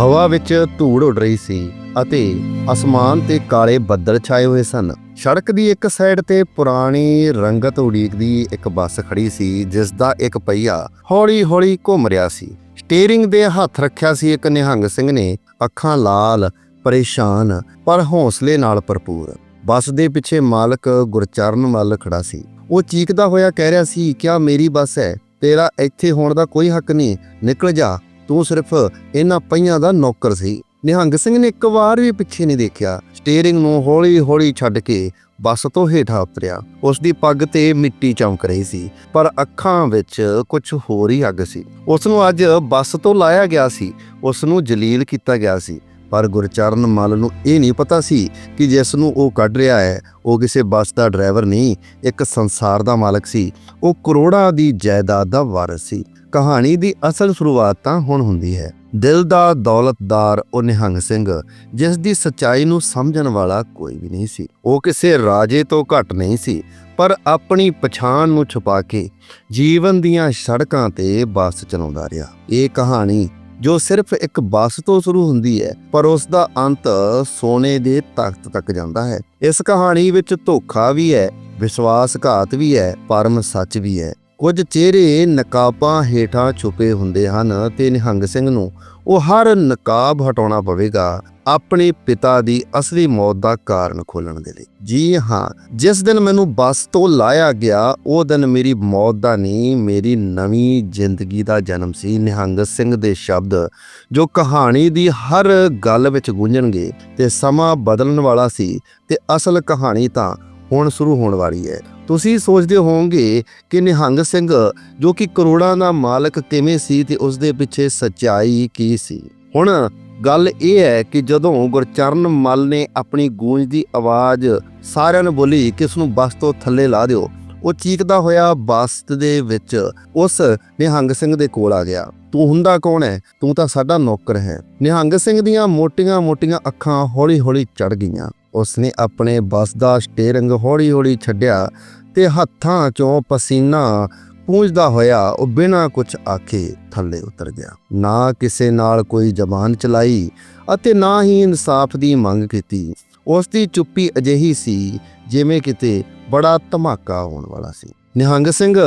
ਹਵਾ ਵਿੱਚ ਧੂੜ ਉੱਡ ਰਹੀ ਸੀ ਅਤੇ ਅਸਮਾਨ ਤੇ ਕਾਲੇ ਬੱਦਲ ਛਾਏ ਹੋਏ ਸਨ। ਸੜਕ ਦੀ ਇੱਕ ਸਾਈਡ ਤੇ ਪੁਰਾਣੀ ਰੰਗਤ ਉਡੀਕਦੀ ਇੱਕ ਬੱਸ ਖੜੀ ਸੀ ਜਿਸ ਦਾ ਇੱਕ ਪਹੀਆ ਹੌਲੀ-ਹੌਲੀ ਘੁੰਮ ਰਿਹਾ ਸੀ। ਸਟੀਅਰਿੰਗ ਦੇ ਹੱਥ ਰੱਖਿਆ ਸੀ ਇੱਕ ਨਿਹੰਗ ਸਿੰਘ ਨੇ, ਅੱਖਾਂ ਲਾਲ, ਪਰੇਸ਼ਾਨ, ਪਰ ਹੌਸਲੇ ਨਾਲ ਭਰਪੂਰ। ਬੱਸ ਦੇ ਪਿੱਛੇ ਮਾਲਕ ਗੁਰਚਰਨ ਵੱਲ ਖੜਾ ਸੀ। ਉਹ ਚੀਕਦਾ ਹੋਇਆ ਕਹਿ ਰਿਹਾ ਸੀ, ਕਿਆ ਮੇਰੀ ਬੱਸ ਹੈ? ਤੇਰਾ ਇੱਥੇ ਹੋਣ ਦਾ ਕੋਈ ਹੱਕ ਨਹੀਂ। ਨਿਕਲ ਜਾ। ਤੂੰ ਸਿਰਫ ਇਹਨਾਂ ਪਈਆਂ ਦਾ ਨੌਕਰ ਸੀ। ਨਿਹੰਗ ਸਿੰਘ ਨੇ ਇੱਕ ਵਾਰ ਵੀ ਪਿੱਛੇ ਨਹੀਂ ਦੇਖਿਆ। ਸਟੀਅਰਿੰਗ ਨੂੰ ਹੌਲੀ-ਹੌਲੀ ਛੱਡ ਕੇ ਬੱਸ ਤੋਂ ਹੇਠਾਂ ਉਤਰਿਆ। ਉਸ ਦੀ ਪੱਗ ਤੇ ਮਿੱਟੀ ਚਮਕ ਰਹੀ ਸੀ, ਪਰ ਅੱਖਾਂ ਵਿੱਚ ਕੁਝ ਹੋਰ ਹੀ ਅੱਗ ਸੀ। ਉਸ ਨੂੰ ਅੱਜ ਬੱਸ ਤੋਂ ਲਾਇਆ ਗਿਆ ਸੀ। ਉਸ ਨੂੰ ਜਲੀਲ ਕੀਤਾ ਗਿਆ ਸੀ। ਪਰ ਗੁਰਚਰਨ ਮੱਲ ਨੂੰ ਇਹ ਨਹੀਂ ਪਤਾ ਸੀ ਕਿ ਜਿਸ ਨੂੰ ਉਹ ਕੱਢ ਰਿਹਾ ਹੈ, ਉਹ ਕਿਸੇ ਬੱਸ ਦਾ ਡਰਾਈਵਰ ਨਹੀਂ, ਇੱਕ ਸੰਸਾਰ ਦਾ ਮਾਲਕ ਸੀ। ਉਹ ਕਰੋੜਾਂ ਦੀ ਜਾਇਦਾਦ ਦਾ ਵਾਰਸ ਸੀ। ਕਹਾਣੀ ਦੀ ਅਸਲ ਸ਼ੁਰੂਆਤ ਤਾਂ ਹੁਣ ਹੁੰਦੀ ਹੈ। ਦਿਲ ਦਾ ਦੌਲਤਦਾਰ ਉਹ ਨਿਹੰਗ ਸਿੰਘ, ਜਿਸ ਦੀ ਸੱਚਾਈ ਨੂੰ ਸਮਝਣ ਵਾਲਾ ਕੋਈ ਵੀ ਨਹੀਂ ਸੀ। ਉਹ ਕਿਸੇ ਰਾਜੇ ਤੋਂ ਘੱਟ ਨਹੀਂ ਸੀ, ਪਰ ਆਪਣੀ ਪਛਾਣ ਨੂੰ ਛੁਪਾ ਕੇ ਜੀਵਨ ਦੀਆਂ ਸੜਕਾਂ ਤੇ ਬੱਸ ਚਲਾਉਂਦਾ ਰਿਹਾ। ਇਹ ਕਹਾਣੀ, ਜੋ ਸਿਰਫ ਇੱਕ ਬੱਸ ਤੋਂ ਸ਼ੁਰੂ ਹੁੰਦੀ ਹੈ, ਪਰ ਉਸ ਦਾ ਅੰਤ ਸੋਨੇ ਦੇ ਤਖਤ ਤੱਕ ਜਾਂਦਾ ਹੈ। ਇਸ ਕਹਾਣੀ ਵਿੱਚ ਧੋਖਾ ਵੀ ਹੈ, ਵਿਸ਼ਵਾਸਘਾਤ ਵੀ ਹੈ, ਪਰਮ ਸੱਚ ਵੀ ਹੈ। ਕੁਝ ਚਿਹਰੇ ਨਕਾਬਾਂ ਹੇਠਾਂ ਛੁਪੇ ਹੁੰਦੇ ਹਨ ਤੇ ਨਿਹੰਗ ਸਿੰਘ ਨੂੰ ਉਹ ਹਰ ਨਕਾਬ ਹਟਾਉਣਾ ਪਵੇਗਾ ਆਪਣੇ ਪਿਤਾ ਦੀ ਅਸਲੀ ਮੌਤ ਦਾ ਕਾਰਨ ਖੋਲਣ ਦੇ ਲਈ। ਜੀ ਹਾਂ, ਜਿਸ ਦਿਨ ਮੈਨੂੰ ਬੱਸ ਤੋਂ ਲਾਇਆ ਗਿਆ, ਉਹ ਦਿਨ ਮੇਰੀ ਮੌਤ ਦਾ ਨਹੀਂ, ਮੇਰੀ ਨਵੀਂ ਜ਼ਿੰਦਗੀ ਦਾ ਜਨਮ ਸੀ। ਨਿਹੰਗ ਸਿੰਘ ਦੇ ਸ਼ਬਦ ਜੋ ਕਹਾਣੀ ਦੀ ਹਰ ਗੱਲ ਵਿੱਚ ਗੂੰਜਣਗੇ ਤੇ ਸਮਾਂ ਬਦਲਣ ਵਾਲਾ ਸੀ ਤੇ ਅਸਲ ਕਹਾਣੀ ਤਾਂ ਹੁਣ ਸ਼ੁਰੂ ਹੋਣ ਵਾਲੀ ਹੈ। ਤੁਸੀਂ ਸੋਚਦੇ ਹੋਵੋਗੇ ਕਿ ਨਿਹੰਗ ਸਿੰਘ, ਜੋ ਕਿ ਕਰੋੜਾਂ ਦਾ ਮਾਲਕ ਕਿਵੇਂ ਸੀ ਤੇ ਉਸ ਦੇ ਪਿੱਛੇ ਸੱਚਾਈ ਕੀ ਸੀ? ਹੁਣ ਗੱਲ ਇਹ ਹੈ ਕਿ ਜਦੋਂ ਗੁਰਚਰਨ ਮੱਲ ਨੇ ਆਪਣੀ ਗੂੰਜ ਦੀ ਆਵਾਜ਼ ਸਾਰਿਆਂ ਨੂੰ ਬੋਲੀ ਕਿ ਇਸ ਨੂੰ ਬੱਸ ਤੋਂ ਥੱਲੇ ਲਾ ਦਿਓ, ਉਹ ਚੀਕਦਾ ਹੋਇਆ ਬੱਸ ਦੇ ਵਿੱਚ ਉਸ ਨਿਹੰਗ ਸਿੰਘ ਦੇ ਕੋਲ ਆ ਗਿਆ। ਤੂੰ ਹੁੰਦਾ ਕੌਣ ਹੈ? ਤੂੰ ਤਾਂ ਸਾਡਾ ਨੌਕਰ ਹੈ। ਨਿਹੰਗ ਸਿੰਘ ਦੀਆਂ ਮੋਟੀਆਂ-ਮੋਟੀਆਂ ਅੱਖਾਂ ਹੌਲੀ-ਹੌਲੀ ਚੜ ਗਈਆਂ। ਉਸਨੇ ਆਪਣੇ ਬੱਸ ਦਾ ਸਟੀਅਰਿੰਗ ਹੌਲੀ-ਹੌਲੀ ਛੱਡਿਆ ਤੇ ਹੱਥਾਂ 'ਚੋਂ ਪਸੀਨਾ ਪੂੰਝਦਾ ਹੋਇਆ ਉਹ ਬਿਨਾਂ ਕੁਝ ਆਖੇ ਥੱਲੇ ਉਤਰ ਗਿਆ। ਨਾ ਕਿਸੇ ਨਾਲ ਕੋਈ ਜ਼ਬਾਨ ਚਲਾਈ ਅਤੇ ਨਾ ਹੀ ਇਨਸਾਫ ਦੀ ਮੰਗ ਕੀਤੀ। ਉਸ ਦੀ ਚੁੱਪੀ ਅਜਿਹੀ ਸੀ ਜਿਵੇਂ ਕਿਤੇ ਬੜਾ ਧਮਾਕਾ ਹੋਣ ਵਾਲਾ ਸੀ। ਨਿਹੰਗ ਸਿੰਘ,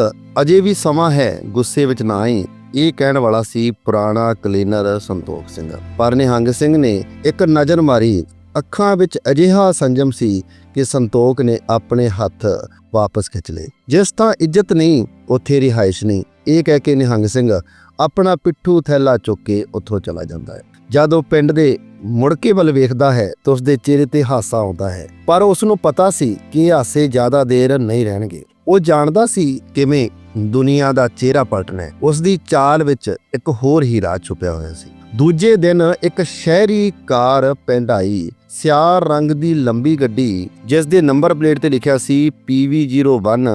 ਅਜੇ ਵੀ ਸਮਾਂ ਹੈ, ਗੁੱਸੇ ਵਿੱਚ ਨਾ ਆਈ। ਇਹ ਕਹਿਣ ਵਾਲਾ ਸੀ, ਪੁਰਾਣਾ ਕਲੀਨਰ ਸੰਤੋਖ ਸਿੰਘ। ਪਰ ਨਿਹੰਗ ਸਿੰਘ ਨੇ ਇੱਕ ਨਜ਼ਰ ਮਾਰੀ ਅੱਖਾਂ ਵਿੱਚ ਅਜਿਹਾ ਸੰਜਮ ਸੀ ਕਿ ਸੰਤੋਖ ਨੇ ਆਪਣੇ ਹੱਥ ਵਾਪਸ ਖਿੱਚ ਲਏ। ਜਿਸ ਤਾਂ ਇੱਜ਼ਤ ਨਹੀਂ, ਉੱਥੇ ਰਿਹਾਇਸ਼ ਨਹੀਂ। ਇਹ ਕਹਿ ਕੇ ਨਿਹੰਗ ਸਿੰਘ ਆਪਣਾ ਪਿੱਠੂ ਥੈਲਾ ਚੁੱਕ ਕੇ ਉੱਥੋਂ ਚਲਾ ਜਾਂਦਾ ਹੈ। ਜਦ ਪਿੰਡ ਦੇ ਮੁੜਕੇ ਵੱਲ ਵੇਖਦਾ ਹੈ ਤਾਂ ਉਸ ਦੇ ਚਿਹਰੇ ਤੇ ਹਾਸਾ ਆਉਂਦਾ ਹੈ। ਪਰ ਉਸ ਨੂੰ ਪਤਾ ਸੀ ਕਿ ਇਹ ਹਾਸੇ ਜ਼ਿਆਦਾ ਦੇਰ ਨਹੀਂ ਰਹਿਣਗੇ। ਉਹ ਜਾਣਦਾ ਸੀ ਕਿਵੇਂ ਦੁਨੀਆ ਦਾ ਚਿਹਰਾ ਪਲਟਣਾ ਹੈ। ਉਸ ਦੀ ਚਾਲ ਵਿੱਚ ਇੱਕ ਹੋਰ ਹੀ ਰਾਜ ਛੁਪਿਆ ਹੋਇਆ ਸੀ। ਦੂਜੇ ਦਿਨ ਇੱਕ ਸ਼ਹਿਰੀ ਕਾਰ ਪਿੰਡ ਆਈ। ਸਿਆਹ ਰੰਗ ਦੀ ਲੰਬੀ ਗੱਡੀ, ਜਿਸ ਦੇ ਨੰਬਰ ਪਲੇਟ ਤੇ ਲਿਖਿਆ ਸੀ PV01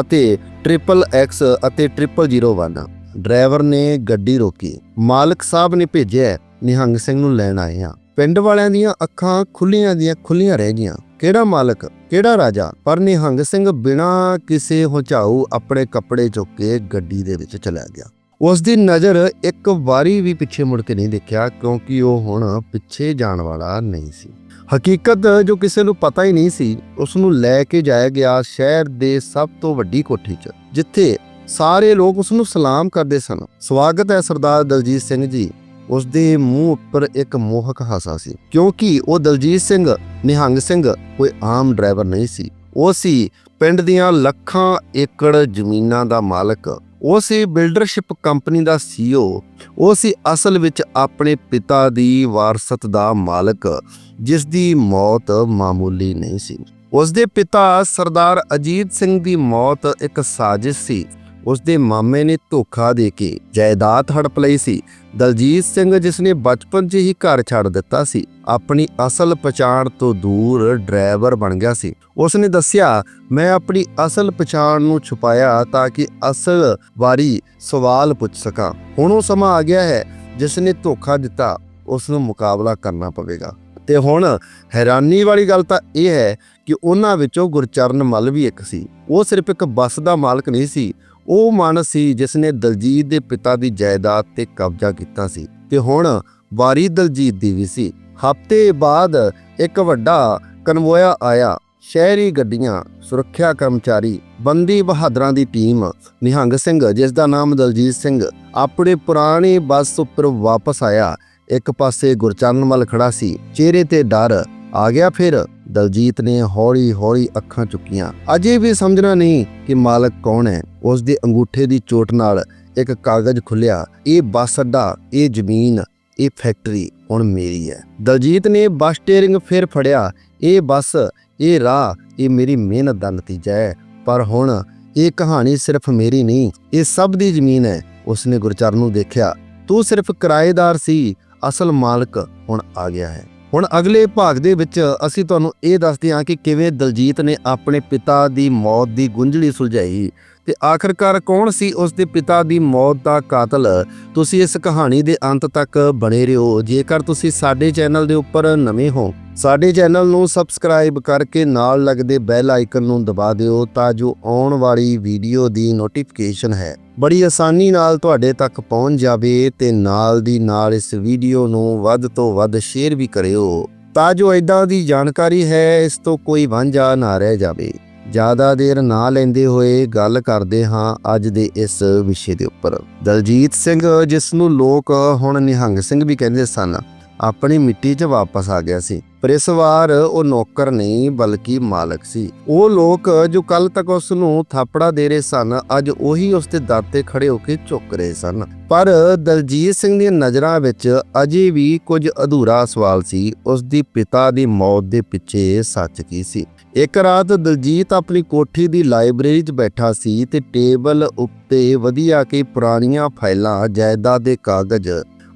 ਅਤੇ ਟ੍ਰਿਪਲ X ਅਤੇ 0001 ਡਰਾਈਵਰ ਨੇ ਗੱਡੀ ਰੋਕੀ। ਮਾਲਕ ਸਾਹਿਬ ਨੇ ਭੇਜਿਆ, ਨਿਹੰਗ ਸਿੰਘ ਨੂੰ ਲੈਣ ਆਏ ਆ ਪਿੰਡ ਵਾਲਿਆਂ ਦੀਆਂ ਅੱਖਾਂ ਖੁੱਲੀਆਂ ਦੀਆਂ ਖੁੱਲੀਆਂ ਰਹਿ ਗਈਆਂ। ਕਿਹੜਾ ਮਾਲਕ, ਕਿਹੜਾ ਰਾਜਾ? ਪਰ ਨਿਹੰਗ ਸਿੰਘ ਬਿਨਾਂ ਕਿਸੇ ਹੁਚਾਊ ਆਪਣੇ ਕੱਪੜੇ ਚੁੱਕ ਕੇ ਗੱਡੀ ਦੇ ਵਿੱਚ ਚਲਾ ਗਿਆ। ਉਸ ਦੀ ਨਜ਼ਰ ਇੱਕ ਵਾਰੀ ਵੀ ਪਿੱਛੇ ਮੁੜ ਕੇ ਨਹੀਂ ਦੇਖਿਆ, ਕਿਉਂਕਿ ਉਹ ਹੁਣ ਪਿੱਛੇ ਜਾਣ ਵਾਲਾ ਨਹੀਂ ਸੀ। ਹਕੀਕਤ ਜੋ ਕਿਸੇ ਨੂੰ ਪਤਾ ਹੀ ਨਹੀਂ ਸੀ ਉਸ ਨੂੰ ਲੈ ਕੇ ਜਾਇਆ ਗਿਆ ਸ਼ਹਿਰ ਦੇ ਸਭ ਤੋਂ ਵੱਡੀ ਕੋਠੀ 'ਚ, ਜਿੱਥੇ ਸਾਰੇ ਲੋਕ ਉਸ ਨੂੰ ਸਲਾਮ ਕਰਦੇ ਸਨ। ਸਵਾਗਤ ਹੈ ਸਰਦਾਰ ਦਲਜੀਤ ਸਿੰਘ ਜੀ। ਉਸ ਦੇ ਮੂੰਹ ਉੱਪਰ ਇੱਕ ਮੋਹਕ ਹਾਸਾ ਸੀ, ਕਿਉਂਕਿ ਉਹ ਦਲਜੀਤ ਸਿੰਘ, ਨਿਹੰਗ ਸਿੰਘ ਕੋਈ ਆਮ ਡਰਾਈਵਰ ਨਹੀਂ ਸੀ। ਉਹ ਸੀ ਪਿੰਡ ਦੀਆਂ ਲੱਖਾਂ ਏਕੜ ਜ਼ਮੀਨਾਂ ਦਾ ਮਾਲਕ। ਉਹ ਸੀ ਬਿਲਡਰਸ਼ਿਪ ਕੰਪਨੀ ਦਾ ਸੀਓ ਉਹ ਸੀ ਅਸਲ ਵਿੱਚ ਆਪਣੇ ਪਿਤਾ ਦੀ ਵਾਰਸਤ ਦਾ ਮਾਲਕ ਜਿਸ ਦੀ ਮੌਤ ਮਾਮੂਲੀ ਨਹੀਂ ਸੀ। ਉਸ ਦੇ ਪਿਤਾ ਸਰਦਾਰ ਅਜੀਤ ਸਿੰਘ ਦੀ ਮੌਤ ਇੱਕ ਸਾਜ਼ਿਸ਼ ਸੀ। ਉਸ ਦੇ ਮਾਮੇ ਨੇ ਧੋਖਾ ਦੇ ਕੇ ਜਾਇਦਾਦ ਹੜਪ ਲਈ ਸੀ। ਦਲਜੀਤ ਸਿੰਘ, ਜਿਸ ਨੇ ਬਚਪਨ 'ਚ ਹੀ ਘਰ ਛੱਡ ਦਿੱਤਾ ਸੀ, ਆਪਣੀ ਅਸਲ ਪਛਾਣ ਤੋਂ ਦੂਰ ਡਰਾਈਵਰ ਬਣ ਗਿਆ ਸੀ। ਉਸ ਨੇ ਦੱਸਿਆ, ਮੈਂ ਆਪਣੀ ਅਸਲ ਪਛਾਣ ਨੂੰ ਛੁਪਾਇਆ ਤਾਂ ਕਿ ਅਸਲ ਵਾਰੀ ਸਵਾਲ ਪੁੱਛ ਸਕਾਂ। ਹੁਣ ਉਹ ਸਮਾਂ ਆ ਗਿਆ ਹੈ ਜਿਸ ਨੇ ਧੋਖਾ ਦਿੱਤਾ, ਉਸ ਨੂੰ ਮੁਕਾਬਲਾ ਕਰਨਾ ਪਵੇਗਾ। ਤੇ ਹੁਣ ਹੈਰਾਨੀ ਵਾਲੀ ਗੱਲ ਤਾਂ ਇਹ ਹੈ ਕਿ ਉਹਨਾਂ ਵਿੱਚੋਂ ਗੁਰਚਰਨ ਮੱਲ ਵੀ ਇੱਕ ਸੀ। ਉਹ ਸਿਰਫ ਇੱਕ ਬੱਸ ਦਾ ਮਾਲਕ ਨਹੀਂ ਸੀ ਉਹ ਮਾਨਸ ਸੀ ਜਿਸ ਨੇ ਦਲਜੀਤ ਦੇ ਪਿਤਾ ਦੀ ਜਾਇਦਾਦ ਤੇ ਕਬਜ਼ਾ ਕੀਤਾ ਸੀ ਤੇ ਹੁਣ ਵਾਰੀ ਦਲਜੀਤ ਦੀ ਵੀ ਸੀ। ਹਫ਼ਤੇ ਬਾਅਦ ਇੱਕ ਵੱਡਾ ਕਨਵੋਇਆ ਆਇਆ। ਸ਼ਹਿਰੀ ਗੱਡੀਆਂ, ਸੁਰੱਖਿਆ ਕਰਮਚਾਰੀ, ਬੰਦੀ ਬਹਾਦਰਾਂ ਦੀ ਟੀਮ, ਨਿਹੰਗ ਸਿੰਘ, ਜਿਸ ਦਾ ਨਾਮ ਦਲਜੀਤ ਸਿੰਘ, ਆਪਣੇ ਪੁਰਾਣੀ ਬੱਸ ਉੱਪਰ ਵਾਪਸ ਆਇਆ। ਇੱਕ ਪਾਸੇ ਗੁਰਚਰਨ ਮਲ ਖੜਾ ਸੀ। ਚਿਹਰੇ ਤੇ ਡਰ ਆ ਗਿਆ ਫਿਰ। ਦਲਜੀਤ ਨੇ ਹੌਲੀ ਹੌਲੀ ਅੱਖਾਂ ਚੁੱਕੀਆਂ। ਅਜੇ ਵੀ ਸਮਝਣਾ ਨਹੀਂ ਕਿ ਮਾਲਕ ਕੌਣ ਹੈ। ਉਸ ਦੇ ਅੰਗੂਠੇ ਦੀ ਚੋਟ ਨਾਲ ਇੱਕ ਕਾਗਜ਼ ਖੁੱਲਿਆ ਇਹ ਬੱਸ ਅੱਡਾ, ਇਹ ਜ਼ਮੀਨ, ਇਹ ਫੈਕਟਰੀ ਹੁਣ ਮੇਰੀ ਹੈ। ਦਲਜੀਤ ਨੇ ਬੱਸ ਸਟੀਅਰਿੰਗ ਫਿਰ ਫੜਿਆ। ਇਹ ਬੱਸ, ਇਹ ਰਾਹ, ਇਹ ਮੇਰੀ ਮਿਹਨਤ ਦਾ ਨਤੀਜਾ ਹੈ। ਪਰ ਹੁਣ ਇਹ ਕਹਾਣੀ ਸਿਰਫ ਮੇਰੀ ਨਹੀਂ, ਇਹ ਸਭ ਦੀ ਜ਼ਮੀਨ ਹੈ। ਉਸਨੇ ਗੁਰਚਰਨ ਨੂੰ ਦੇਖਿਆ। ਤੂੰ ਸਿਰਫ ਕਿਰਾਏਦਾਰ ਸੀ। ਅਸਲ ਮਾਲਕ ਹੁਣ ਆ ਗਿਆ ਹੈ। ਹੁਣ ਅਗਲੇ ਭਾਗ ਦੇ ਵਿੱਚ ਅਸੀਂ ਤੁਹਾਨੂੰ ਇਹ ਦੱਸਦੇ ਹਾਂ ਕਿ ਕਿਵੇਂ ਦਲਜੀਤ ਨੇ ਆਪਣੇ ਪਿਤਾ ਦੀ ਮੌਤ ਦੀ ਗੁੰਝਲੀ ਸੁਲਝਾਈ ਤੇ ਆਖਰਕਾਰ ਕੌਣ ਸੀ ਉਸ ਦੇ ਪਿਤਾ ਦੀ ਮੌਤ ਦਾ ਕਾਤਲ? ਤੁਸੀਂ ਇਸ ਕਹਾਣੀ ਦੇ ਅੰਤ ਤੱਕ ਬਣੇ ਰਹੋ। ਜੇਕਰ ਤੁਸੀਂ ਸਾਡੇ ਚੈਨਲ ਦੇ ਉੱਪਰ ਨਵੇਂ ਹੋ ਸਾਡੇ ਚੈਨਲ ਨੂੰ ਸਬਸਕ੍ਰਾਈਬ ਕਰਕੇ ਨਾਲ ਲੱਗਦੇ ਬੈਲ ਆਈਕਨ ਨੂੰ ਦਬਾ ਦਿਓ ਤਾਂ ਜੋ ਆਉਣ ਵਾਲੀ ਵੀਡੀਓ ਦੀ ਨੋਟੀਫਿਕੇਸ਼ਨ ਹੈ। ਬੜੀ ਆਸਾਨੀ ਨਾਲ ਤੁਹਾਡੇ ਤੱਕ ਪਹੁੰਚ ਜਾਵੇ ਤੇ ਨਾਲ ਦੀ ਨਾਲ ਇਸ ਵੀਡੀਓ ਨੂੰ ਵੱਧ ਤੋਂ ਵੱਧ ਸ਼ੇਅਰ ਵੀ ਕਰਿਓ। ਤਾਂ ਜੋ ਇਦਾਂ ਦੀ ਜਾਣਕਾਰੀ ਹੈ, ਇਸ ਤੋਂ ਕੋਈ ਵਾਂਝਾ ਨਾ ਰਹਿ ਜਾਵੇ। ਜ਼ਿਆਦਾ ਦੇਰ ਨਾ ਲੈਂਦੇ ਹੋਏ ਗੱਲ ਕਰਦੇ ਹਾਂ ਅੱਜ ਦੇ ਇਸ ਵਿਸ਼ੇ ਦੇ ਉੱਪਰ। ਦਲਜੀਤ ਸਿੰਘ, ਜਿਸ ਨੂੰ ਲੋਕ ਹੁਣ ਨਿਹੰਗ ਸਿੰਘ ਵੀ ਕਹਿੰਦੇ ਸਨ, ਆਪਣੀ ਮਿੱਟੀ 'ਚ ਵਾਪਸ ਆ ਗਿਆ ਸੀ। ਪਰ ਇਸ ਵਾਰ ਉਹ ਨੌਕਰ ਨਹੀਂ, ਬਲਕਿ ਮਾਲਕ ਸੀ। ਉਹ ਲੋਕ ਜੋ ਕੱਲ ਤੱਕ ਉਸ ਨੂੰ ਥਾਪੜਾ ਦੇ ਰਹੇ ਸਨ, ਅੱਜ ਉਹੀ ਉਸ ਦੇ ਦਰ ਤੇ ਖੜੇ ਹੋ ਕੇ ਝੁੱਕ ਰਹੇ ਸਨ। ਪਰ ਦਲਜੀਤ ਸਿੰਘ ਦੀਆਂ ਨਜ਼ਰਾਂ ਵਿੱਚ ਅਜੇ ਵੀ ਕੁਝ ਅਧੂਰਾ ਸਵਾਲ ਸੀ। ਉਸ ਦੀ ਪਿਤਾ ਦੀ ਮੌਤ ਦੇ ਪਿੱਛੇ ਸੱਚ ਕੀ ਸੀ? ਇੱਕ ਰਾਤ ਦਲਜੀਤ ਆਪਣੀ ਕੋਠੀ ਦੀ ਲਾਇਬ੍ਰੇਰੀ 'ਚ ਬੈਠਾ ਸੀ ਤੇ ਟੇਬਲ ਉੱਤੇ ਵਧੀਆ ਕੇ ਪੁਰਾਣੀਆਂ ਫਾਈਲਾਂ, ਜਾਇਦਾਦ ਦੇ ਕਾਗਜ਼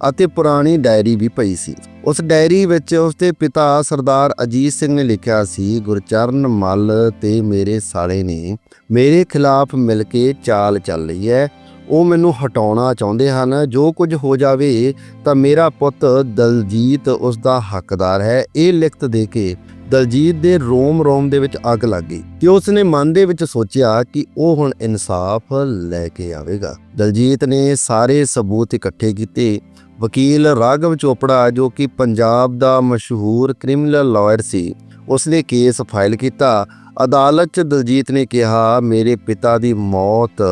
ਅਤੇ ਪੁਰਾਣੀ ਡਾਇਰੀ ਵੀ ਪਈ ਸੀ। ਉਸ ਡਾਇਰੀ ਵਿੱਚ ਉਸਦੇ ਪਿਤਾ ਸਰਦਾਰ ਅਜੀਤ ਸਿੰਘ ਨੇ ਲਿਖਿਆ ਸੀ, ਗੁਰਚਰਨ ਮੱਲ ਤੇ ਮੇਰੇ ਸਾਲੇ ਨੇ ਮੇਰੇ ਖਿਲਾਫ ਮਿਲ ਕੇ ਚਾਲ ਚੱਲ ਰਹੀ ਹੈ। ਉਹ ਮੈਨੂੰ ਹਟਾਉਣਾ ਚਾਹੁੰਦੇ ਹਨ। ਜੋ ਕੁਝ ਹੋ ਜਾਵੇ ਤਾਂ ਮੇਰਾ ਪੁੱਤ ਦਲਜੀਤ ਉਸ ਦਾ ਹੱਕਦਾਰ ਹੈ। ਇਹ ਲਿਖਤ ਦੇ ਕੇ ਦਲਜੀਤ ਦੇ ਰੋਮ ਰੋਮ ਦੇ ਵਿੱਚ ਅੱਗ ਲੱਗ ਗਈ ਤੇ ਉਸ ਨੇ ਮਨ ਦੇ ਵਿੱਚ ਸੋਚਿਆ ਕਿ ਉਹ ਹੁਣ ਇਨਸਾਫ ਲੈ ਕੇ ਆਵੇਗਾ। ਦਲਜੀਤ ਨੇ ਸਾਰੇ ਸਬੂਤ ਇਕੱਠੇ ਕੀਤੇ ਵਕੀਲ ਰਾਘਵ ਚੋਪੜਾ, ਜੋ ਕਿ ਪੰਜਾਬ ਦਾ ਮਸ਼ਹੂਰ ਕ੍ਰਿਮੀਨਲ ਲਾਇਰ ਸੀ ਉਸਨੇ ਕੇਸ ਫਾਈਲ ਕੀਤਾ। ਅਦਾਲਤ 'ਚ ਦਲਜੀਤ ਨੇ ਕਿਹਾ, ਮੇਰੇ ਪਿਤਾ ਦੀ ਮੌਤ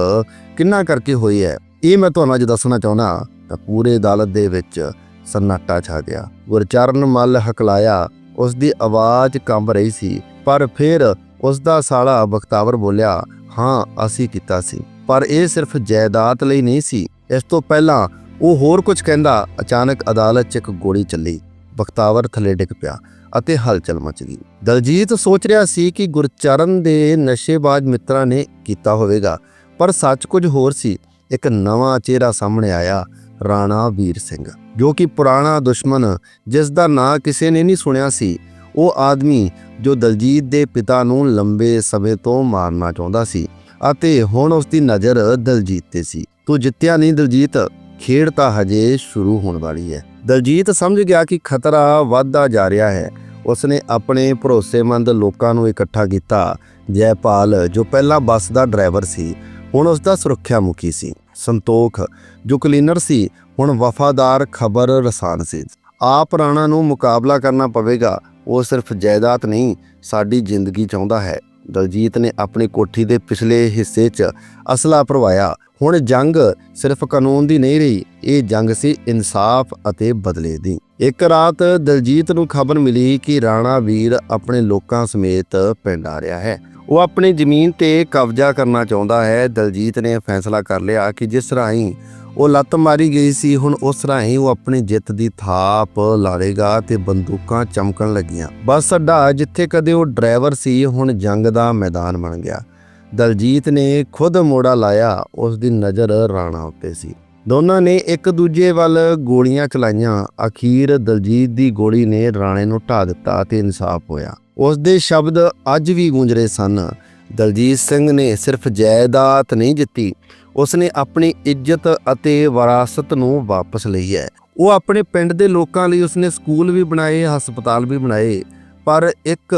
ਕਿੰਨਾ ਕਰਕੇ ਹੋਈ ਹੈ? ਇਹ ਮੈਂ ਤੁਹਾਨੂੰ ਅੱਜ ਦੱਸਣਾ ਚਾਹੁੰਦਾ ਤਾਂ ਪੂਰੇ ਅਦਾਲਤ ਦੇ ਵਿੱਚ ਸੰਨਾਟਾ ਛਾ ਗਿਆ। ਗੁਰਚਰਨ ਮੱਲ ਹਕਲਾਇਆ। ਉਸ ਦੀ ਆਵਾਜ਼ ਕੰਬ ਰਹੀ ਸੀ, ਪਰ ਫਿਰ ਉਸ ਦਾ ਸਾਲਾ ਬਖਤਾਵਰ ਬੋਲਿਆ, ਹਾਂ, ਅਸੀਂ ਕੀਤਾ ਸੀ। ਪਰ ਇਹ ਸਿਰਫ ਜਾਇਦਾਦ ਲਈ ਨਹੀਂ ਸੀ। ਇਸ ਤੋਂ ਪਹਿਲਾਂ ਉਹ ਹੋਰ ਕੁਝ ਕਹਿੰਦਾ, ਅਚਾਨਕ ਅਦਾਲਤ 'ਚ ਇੱਕ ਗੋਲੀ ਚੱਲੀ। ਬਖਤਾਵਰ ਥੱਲੇ ਡਿੱਗ ਪਿਆ ਅਤੇ ਹਲਚਲ ਮਚ ਗਈ। ਦਲਜੀਤ ਸੋਚ ਰਿਹਾ ਸੀ ਕਿ ਗੁਰਚਰਨ ਦੇ ਨਸ਼ੇਬਾਜ਼ ਮਿੱਤਰਾਂ ਨੇ ਕੀਤਾ ਹੋਵੇਗਾ, ਪਰ ਸੱਚ ਕੁਝ ਹੋਰ ਸੀ। ਇੱਕ ਨਵਾਂ ਚਿਹਰਾ ਸਾਹਮਣੇ ਆਇਆ, ਰਾਣਾ ਵੀਰ ਸਿੰਘ, ਜੋ ਕਿ ਪੁਰਾਣਾ ਦੁਸ਼ਮਣ, ਜਿਸ ਦਾ ਨਾਂ ਕਿਸੇ ਨੇ ਨਹੀਂ ਸੁਣਿਆ ਸੀ। ਉਹ ਆਦਮੀ ਜੋ ਦਲਜੀਤ ਦੇ ਪਿਤਾ ਨੂੰ ਲੰਬੇ ਸਮੇਂ ਤੋਂ ਮਾਰਨਾ ਚਾਹੁੰਦਾ ਸੀ ਅਤੇ ਹੁਣ ਉਸ ਦੀ ਨਜ਼ਰ ਦਲਜੀਤ ਤੇ ਸੀ। ਤੂੰ ਜਿੱਤਿਆ ਨਹੀਂ ਦਲਜੀਤ ਖੇਡ ਤਾਂ ਹਜੇ ਸ਼ੁਰੂ ਹੋਣ ਵਾਲੀ ਹੈ। ਦਲਜੀਤ ਸਮਝ ਗਿਆ ਕਿ ਖਤਰਾ ਵੱਧਦਾ ਜਾ ਰਿਹਾ ਹੈ। ਉਸਨੇ ਆਪਣੇ ਭਰੋਸੇਮੰਦ ਲੋਕਾਂ ਨੂੰ ਇਕੱਠਾ ਕੀਤਾ। ਜੈਪਾਲ, ਜੋ ਪਹਿਲਾਂ ਬੱਸ ਦਾ ਡਰਾਈਵਰ ਸੀ, ਹੁਣ ਉਸ ਦਾ ਸੁਰੱਖਿਆ ਮੁਖੀ ਸੀ। ਸੰਤੋਖ, ਜੋ ਕਲੀਨਰ ਸੀ, ਹੁਣ ਵਫਾਦਾਰ, ਖਬਰ ਰਸਾਨ ਸੀ। ਆਪ ਰਾਣਾ ਨੂੰ ਮੁਕਾਬਲਾ ਕਰਨਾ ਪਵੇਗਾ, ਉਹ ਸਿਰਫ ਜਾਇਦਾਦ ਨਹੀਂ, ਸਾਡੀ ਜ਼ਿੰਦਗੀ ਚਾਹੁੰਦਾ ਹੈ। ਦਲਜੀਤ ਨੇ ਆਪਣੀ ਕੋਠੀ ਦੇ ਪਿਛਲੇ ਹਿੱਸੇ 'ਚ ਅਸਲਾ ਭਰਵਾਇਆ। ਹੁਣ ਜੰਗ ਸਿਰਫ ਕਾਨੂੰਨ ਦੀ ਨਹੀਂ ਰਹੀ, ਇਹ ਜੰਗ ਸੀ ਇਨਸਾਫ ਅਤੇ ਬਦਲੇ ਦੀ। ਇੱਕ ਰਾਤ ਦਲਜੀਤ ਨੂੰ ਖਬਰ ਮਿਲੀ ਕਿ ਰਾਣਾ ਵੀਰ ਆਪਣੇ ਲੋਕਾਂ ਸਮੇਤ ਪਿੰਡ ਆ ਰਿਹਾ ਹੈ। ਉਹ ਆਪਣੀ ਜ਼ਮੀਨ ਤੇ ਕਬਜ਼ਾ ਕਰਨਾ ਚਾਹੁੰਦਾ ਹੈ। ਦਲਜੀਤ ਨੇ ਫੈਸਲਾ ਕਰ ਲਿਆ ਕਿ ਜਿਸ ਰਾਹੀਂ ਉਹ ਲੱਤ ਮਾਰੀ ਗਈ ਸੀ। ਹੁਣ ਉਸ ਰਾਹੀਂ ਉਹ ਆਪਣੀ ਜਿੱਤ ਦੀ ਥਾਪ ਲਾੜੇਗਾ ਤੇ ਬੰਦੂਕਾਂ ਚਮਕਣ ਲੱਗੀਆਂ। ਬਸ ਅੱਡਾ ਜਿੱਥੇ ਕਦੇ ਉਹ ਡਰਾਈਵਰ ਸੀ, ਹੁਣ ਜੰਗ ਦਾ ਮੈਦਾਨ ਬਣ ਗਿਆ। ਦਲਜੀਤ ਨੇ ਖੁਦ ਮੋੜਾ ਲਾਇਆ, ਉਸ ਦੀ ਨਜ਼ਰ ਰਾਣਾ ਉੱਤੇ ਸੀ। ਦੋਨਾਂ ਨੇ ਇੱਕ ਦੂਜੇ ਵੱਲ ਗੋਲੀਆਂ ਚਲਾਈਆਂ। ਅਖੀਰ ਦਲਜੀਤ ਦੀ ਗੋਲੀ ਨੇ ਰਾਣੇ ਨੂੰ ਢਾ ਦਿੱਤਾ ਤੇ ਇਨਸਾਫ ਹੋਇਆ। ਉਸ ਦੇ ਸ਼ਬਦ ਅੱਜ ਵੀ ਗੂੰਜ ਰਹੇ ਸਨ। ਦਲਜੀਤ ਸਿੰਘ ਨੇ ਸਿਰਫ ਜਾਇਦਾਦ ਨਹੀਂ ਜਿੱਤੀ ਉਸਨੇ ਆਪਣੀ ਇੱਜ਼ਤ ਅਤੇ ਵਿਰਾਸਤ ਨੂੰ ਵਾਪਸ ਲਈ ਹੈ। ਉਹ ਆਪਣੇ ਪਿੰਡ ਦੇ ਲੋਕਾਂ ਲਈ ਉਸਨੇ ਸਕੂਲ ਵੀ ਬਣਾਏ, ਹਸਪਤਾਲ ਵੀ ਬਣਾਏ, ਪਰ ਇੱਕ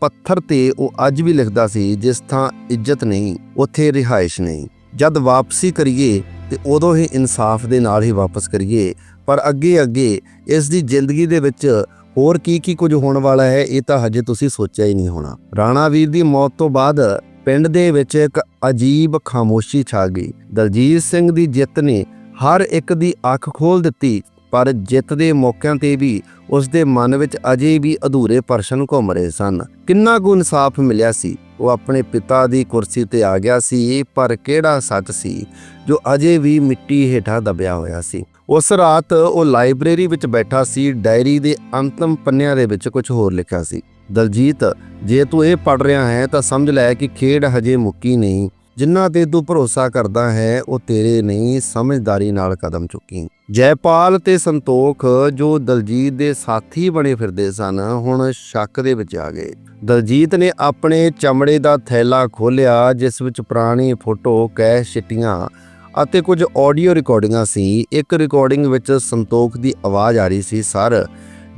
ਪੱਥਰ ਤੇ ਉਹ ਅੱਜ ਵੀ ਲਿਖਦਾ ਸੀ, ਜਿਸ ਥਾਂ ਇੱਜ਼ਤ ਨਹੀਂ, ਉੱਥੇ ਰਿਹਾਇਸ਼ ਨਹੀਂ। ਜਦ ਵਾਪਸੀ ਕਰੀਏ ਤੇ ਉਦੋਂ ਹੀ ਇਨਸਾਫ ਦੇ ਨਾਲ ਹੀ ਵਾਪਸ ਕਰੀਏ, ਪਰ ਅੱਗੇ ਅੱਗੇ ਇਸ ਦੀ ਜ਼ਿੰਦਗੀ ਦੇ ਵਿੱਚ ਹੋਰ ਕੀ ਕੀ ਕੁਝ ਹੋਣ ਵਾਲਾ ਹੈ, ਇਹ ਤਾਂ ਹਜੇ ਤੁਸੀਂ ਸੋਚਿਆ ਹੀ ਨਹੀਂ ਹੋਣਾ। ਰਾਣਾ ਵੀਰ ਦੀ ਮੌਤ ਤੋਂ ਬਾਅਦ ਪਿੰਡ ਦੇ ਵਿੱਚ ਇੱਕ ਅਜੀਬ ਖਾਮੋਸ਼ੀ ਛਾ ਗਈ। ਦਲਜੀਤ ਸਿੰਘ ਦੀ ਜਿੱਤ ਨੇ ਹਰ ਇੱਕ ਦੀ ਅੱਖ ਖੋਲ ਦਿੱਤੀ, ਪਰ ਜਿੱਤ ਦੇ ਮੌਕਿਆਂ ਤੇ ਵੀ ਉਸ ਦੇ ਮਨ ਵਿੱਚ ਅਜੇ ਵੀ ਅਧੂਰੇ ਪ੍ਰਸ਼ਨ ਘੁੰਮ ਰਹੇ ਸਨ। ਕਿੰਨਾ ਕੁ ਇਨਸਾਫ ਮਿਲਿਆ ਸੀ, ਉਹ ਆਪਣੇ ਪਿਤਾ ਦੀ ਕੁਰਸੀ ਤੇ ਆ ਗਿਆ ਸੀ, ਪਰ ਕਿਹੜਾ ਸੱਚ ਸੀ, ਜੋ ਅਜੇ ਵੀ ਮਿੱਟੀ ਹੇਠਾਂ ਦਬਿਆ ਹੋਇਆ ਸੀ। ਉਸ ਰਾਤ ਉਹ ਲਾਇਬ੍ਰੇਰੀ ਵਿੱਚ ਬੈਠਾ ਸੀ, ਡਾਇਰੀ ਦੇ ਅੰਤਮ ਪੰਨਿਆਂ ਦੇ ਵਿੱਚ ਕੁਝ ਹੋਰ ਲਿਖਿਆ ਸੀ। ਦਲਜੀਤ, ਜੇ ਤੂੰ ਇਹ ਪੜ ਰਿਹਾ ਹੈ ਤਾਂ ਸਮਝ ਲੈ ਕਿ ਖੇਡ ਹਜੇ ਮੁੱਕੀ ਨਹੀਂ। ਜਿੰਨਾ ਤੇ ਤੂੰ ਭਰੋਸਾ ਕਰਦਾ ਹੈ, ਉਹ ਤੇਰੇ ਨਹੀਂ, ਸਮਝਦਾਰੀ ਨਾਲ ਕਦਮ ਚੁੱਕੀ। ਜੈਪਾਲ ਤੇ ਸੰਤੋਖ, ਜੋ ਦਲਜੀਤ ਦੇ ਸਾਥੀ ਬਣੇ ਫਿਰਦੇ ਸਨ, ਹੁਣ ਸ਼ੱਕ ਦੇ ਵਿੱਚ ਆ ਗਏ। ਦਲਜੀਤ ਨੇ ਆਪਣੇ ਚਮੜੇ ਦਾ ਥੈਲਾ ਖੋਲ੍ਹਿਆ, ਜਿਸ ਵਿੱਚ ਪੁਰਾਣੀ ਫੋਟੋ, ਕੈਸ਼ ਚਿੱਟੀਆਂ ਅਤੇ ਕੁਝ ਆਡੀਓ ਰਿਕਾਰਡਿੰਗਾਂ ਸੀ। ਇੱਕ ਰਿਕਾਰਡਿੰਗ ਵਿੱਚ ਸੰਤੋਖ ਦੀ ਆਵਾਜ਼ ਆ ਰਹੀ ਸੀ, ਸਰ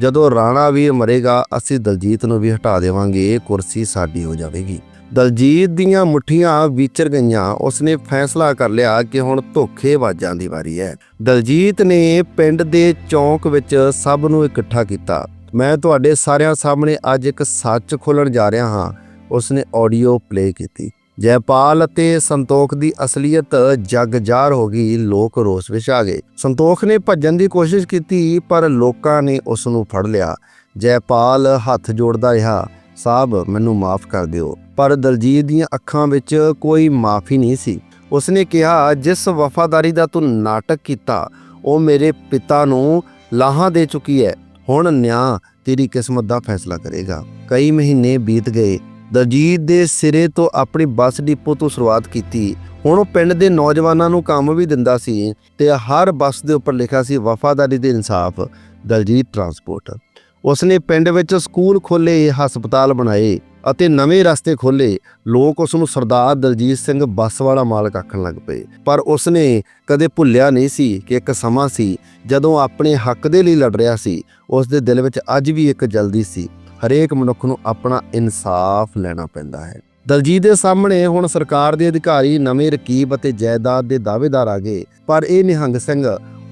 ਜਦੋਂ ਰਾਣਾ ਵੀਰ ਮਰੇਗਾ, ਅਸੀਂ ਦਲਜੀਤ ਨੂੰ ਵੀ ਹਟਾ ਦੇਵਾਂਗੇ, ਇਹ ਕੁਰਸੀ ਸਾਡੀ ਹੋ ਜਾਵੇਗੀ। ਦਲਜੀਤ ਦੀਆਂ ਮੁੱਠੀਆਂ ਵਿਚਰ ਗਈਆਂ। ਉਸਨੇ ਫੈਸਲਾ ਕਰ ਲਿਆ ਕਿ ਹੁਣ ਧੋਖੇਬਾਜ਼ਾਂ ਦੀ ਵਾਰੀ ਹੈ। ਦਲਜੀਤ ਨੇ ਪਿੰਡ ਦੇ ਚੌਂਕ ਵਿੱਚ ਸਭ ਨੂੰ ਇਕੱਠਾ ਕੀਤਾ। ਮੈਂ ਤੁਹਾਡੇ ਸਾਰਿਆਂ ਸਾਹਮਣੇ ਅੱਜ ਇੱਕ ਸੱਚ ਖੋਲਣ ਜਾ ਰਿਹਾ ਹਾਂ। ਉਸਨੇ ਆਡੀਓ ਪਲੇ ਕੀਤੀ। ਜੈਪਾਲ ਅਤੇ ਸੰਤੋਖ ਦੀ ਅਸਲੀਅਤ ਜਗ ਜ਼ਾਹਰ ਹੋ ਗਈ, ਲੋਕ ਰੋਸ ਵਿੱਚ ਆ ਗਏ। ਸੰਤੋਖ ਨੇ ਭੱਜਣ ਦੀ ਕੋਸ਼ਿਸ਼ ਕੀਤੀ, ਪਰ ਲੋਕਾਂ ਨੇ ਉਸ ਨੂੰ ਫੜ ਲਿਆ। ਜੈਪਾਲ ਹੱਥ ਜੋੜਦਾ ਰਿਹਾ, ਸਾਹਿਬ, ਮੈਨੂੰ ਮਾਫ ਕਰ ਦਿਓ। ਪਰ ਦਲਜੀਤ ਦੀਆਂ ਅੱਖਾਂ ਵਿੱਚ ਕੋਈ ਮਾਫੀ ਨਹੀਂ ਸੀ। ਉਸਨੇ ਕਿਹਾ, ਜਿਸ ਵਫਾਦਾਰੀ ਦਾ ਤੂੰ ਨਾਟਕ ਕੀਤਾ, ਉਹ ਮੇਰੇ ਪਿਤਾ ਨੂੰ ਲਾਹਾਂ ਦੇ ਚੁੱਕੀ ਹੈ। ਹੁਣ ਨਿਆਂ ਤੇਰੀ ਕਿਸਮਤ ਦਾ ਫੈਸਲਾ ਕਰੇਗਾ। ਕਈ ਮਹੀਨੇ ਬੀਤ ਗਏ ਦਲਜੀਤ ਦੇ ਸਿਰੇ ਤੋਂ ਆਪਣੀ ਬੱਸ ਡਿਪੋ ਤੋਂ ਸ਼ੁਰੂਆਤ ਕੀਤੀ। ਹੁਣ ਉਹ ਪਿੰਡ ਦੇ ਨੌਜਵਾਨਾਂ ਨੂੰ ਕੰਮ ਵੀ ਦਿੰਦਾ ਸੀ ਤੇ ਹਰ ਬੱਸ ਦੇ ਉੱਪਰ ਲਿਖਿਆ ਸੀ, ਵਫਾਦਾਰੀ ਦੇ ਇਨਸਾਫ, ਦਲਜੀਤ ਟਰਾਂਸਪੋਰਟ। ਉਸਨੇ ਪਿੰਡ ਵਿੱਚ ਸਕੂਲ ਖੋਲੇ ਹਸਪਤਾਲ ਬਣਾਏ ਅਤੇ ਨਵੇਂ ਰਸਤੇ ਖੋਲੇ ਲੋਕ ਉਸ ਨੂੰ ਸਰਦਾਰ ਦਲਜੀਤ ਸਿੰਘ ਬੱਸ ਵਾਲਾ ਮਾਲਕ ਆਖਣ ਲੱਗ ਪਏ। ਪਰ ਉਸਨੇ ਕਦੇ ਭੁੱਲਿਆ ਨਹੀਂ ਸੀ ਕਿ ਇੱਕ ਸਮਾਂ ਸੀ ਜਦੋਂ ਆਪਣੇ ਹੱਕ ਦੇ ਲਈ ਲੜ ਰਿਹਾ ਸੀ। ਉਸ ਦੇ ਦਿਲ ਵਿੱਚ ਅੱਜ ਵੀ ਇੱਕ ਜਲਦੀ ਸੀ। ਹਰੇਕ ਮਨੁੱਖ ਨੂੰ ਆਪਣਾ ਇਨਸਾਫ ਲੈਣਾ ਪੈਂਦਾ ਹੈ। ਦਲਜੀਤ ਦੇ ਸਾਹਮਣੇ ਹੁਣ ਸਰਕਾਰ ਦੇ ਅਧਿਕਾਰੀ ਨਵੇਂ ਰਕੀਬ ਅਤੇ ਜਾਇਦਾਦ ਦੇ ਦਾਅਵੇਦਾਰ ਆ ਗਏ, ਪਰ ਇਹ ਨਿਹੰਗ ਸਿੰਘ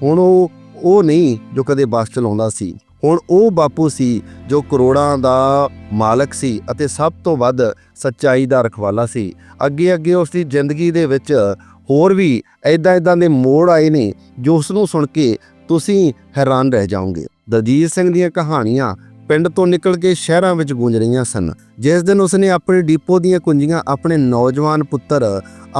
ਹੁਣ ਉਹ ਉਹ ਨਹੀਂ ਜੋ ਕਦੇ ਬੱਸ ਚਲਾਉਂਦਾ ਸੀ। ਹੁਣ ਉਹ ਬਾਪੂ ਸੀ ਜੋ ਕਰੋੜਾਂ ਦਾ ਮਾਲਕ ਸੀ ਅਤੇ ਸਭ ਤੋਂ ਵੱਧ ਸੱਚਾਈ ਦਾ ਰਖਵਾਲਾ ਸੀ। ਅੱਗੇ ਅੱਗੇ ਉਸ ਦੀ ਜ਼ਿੰਦਗੀ ਦੇ ਵਿੱਚ ਹੋਰ ਵੀ ਐਦਾਂ ਐਦਾਂ ਦੇ ਮੋੜ ਆਏ ਨੇ ਜੋ ਉਸ ਨੂੰ ਸੁਣ ਕੇ ਤੁਸੀਂ ਹੈਰਾਨ ਰਹਿ ਜਾਓਗੇ। ਦਲਜੀਤ ਸਿੰਘ ਦੀਆਂ ਕਹਾਣੀਆਂ ਪਿੰਡ ਤੋਂ ਨਿਕਲ ਕੇ ਸ਼ਹਿਰਾਂ ਵਿੱਚ ਗੂੰਜ ਰਹੀਆਂ ਸਨ। ਜਿਸ ਦਿਨ ਉਸਨੇ ਆਪਣੇ ਡੀਪੋ ਦੀਆਂ ਕੁੰਜੀਆਂ ਆਪਣੇ ਨੌਜਵਾਨ ਪੁੱਤਰ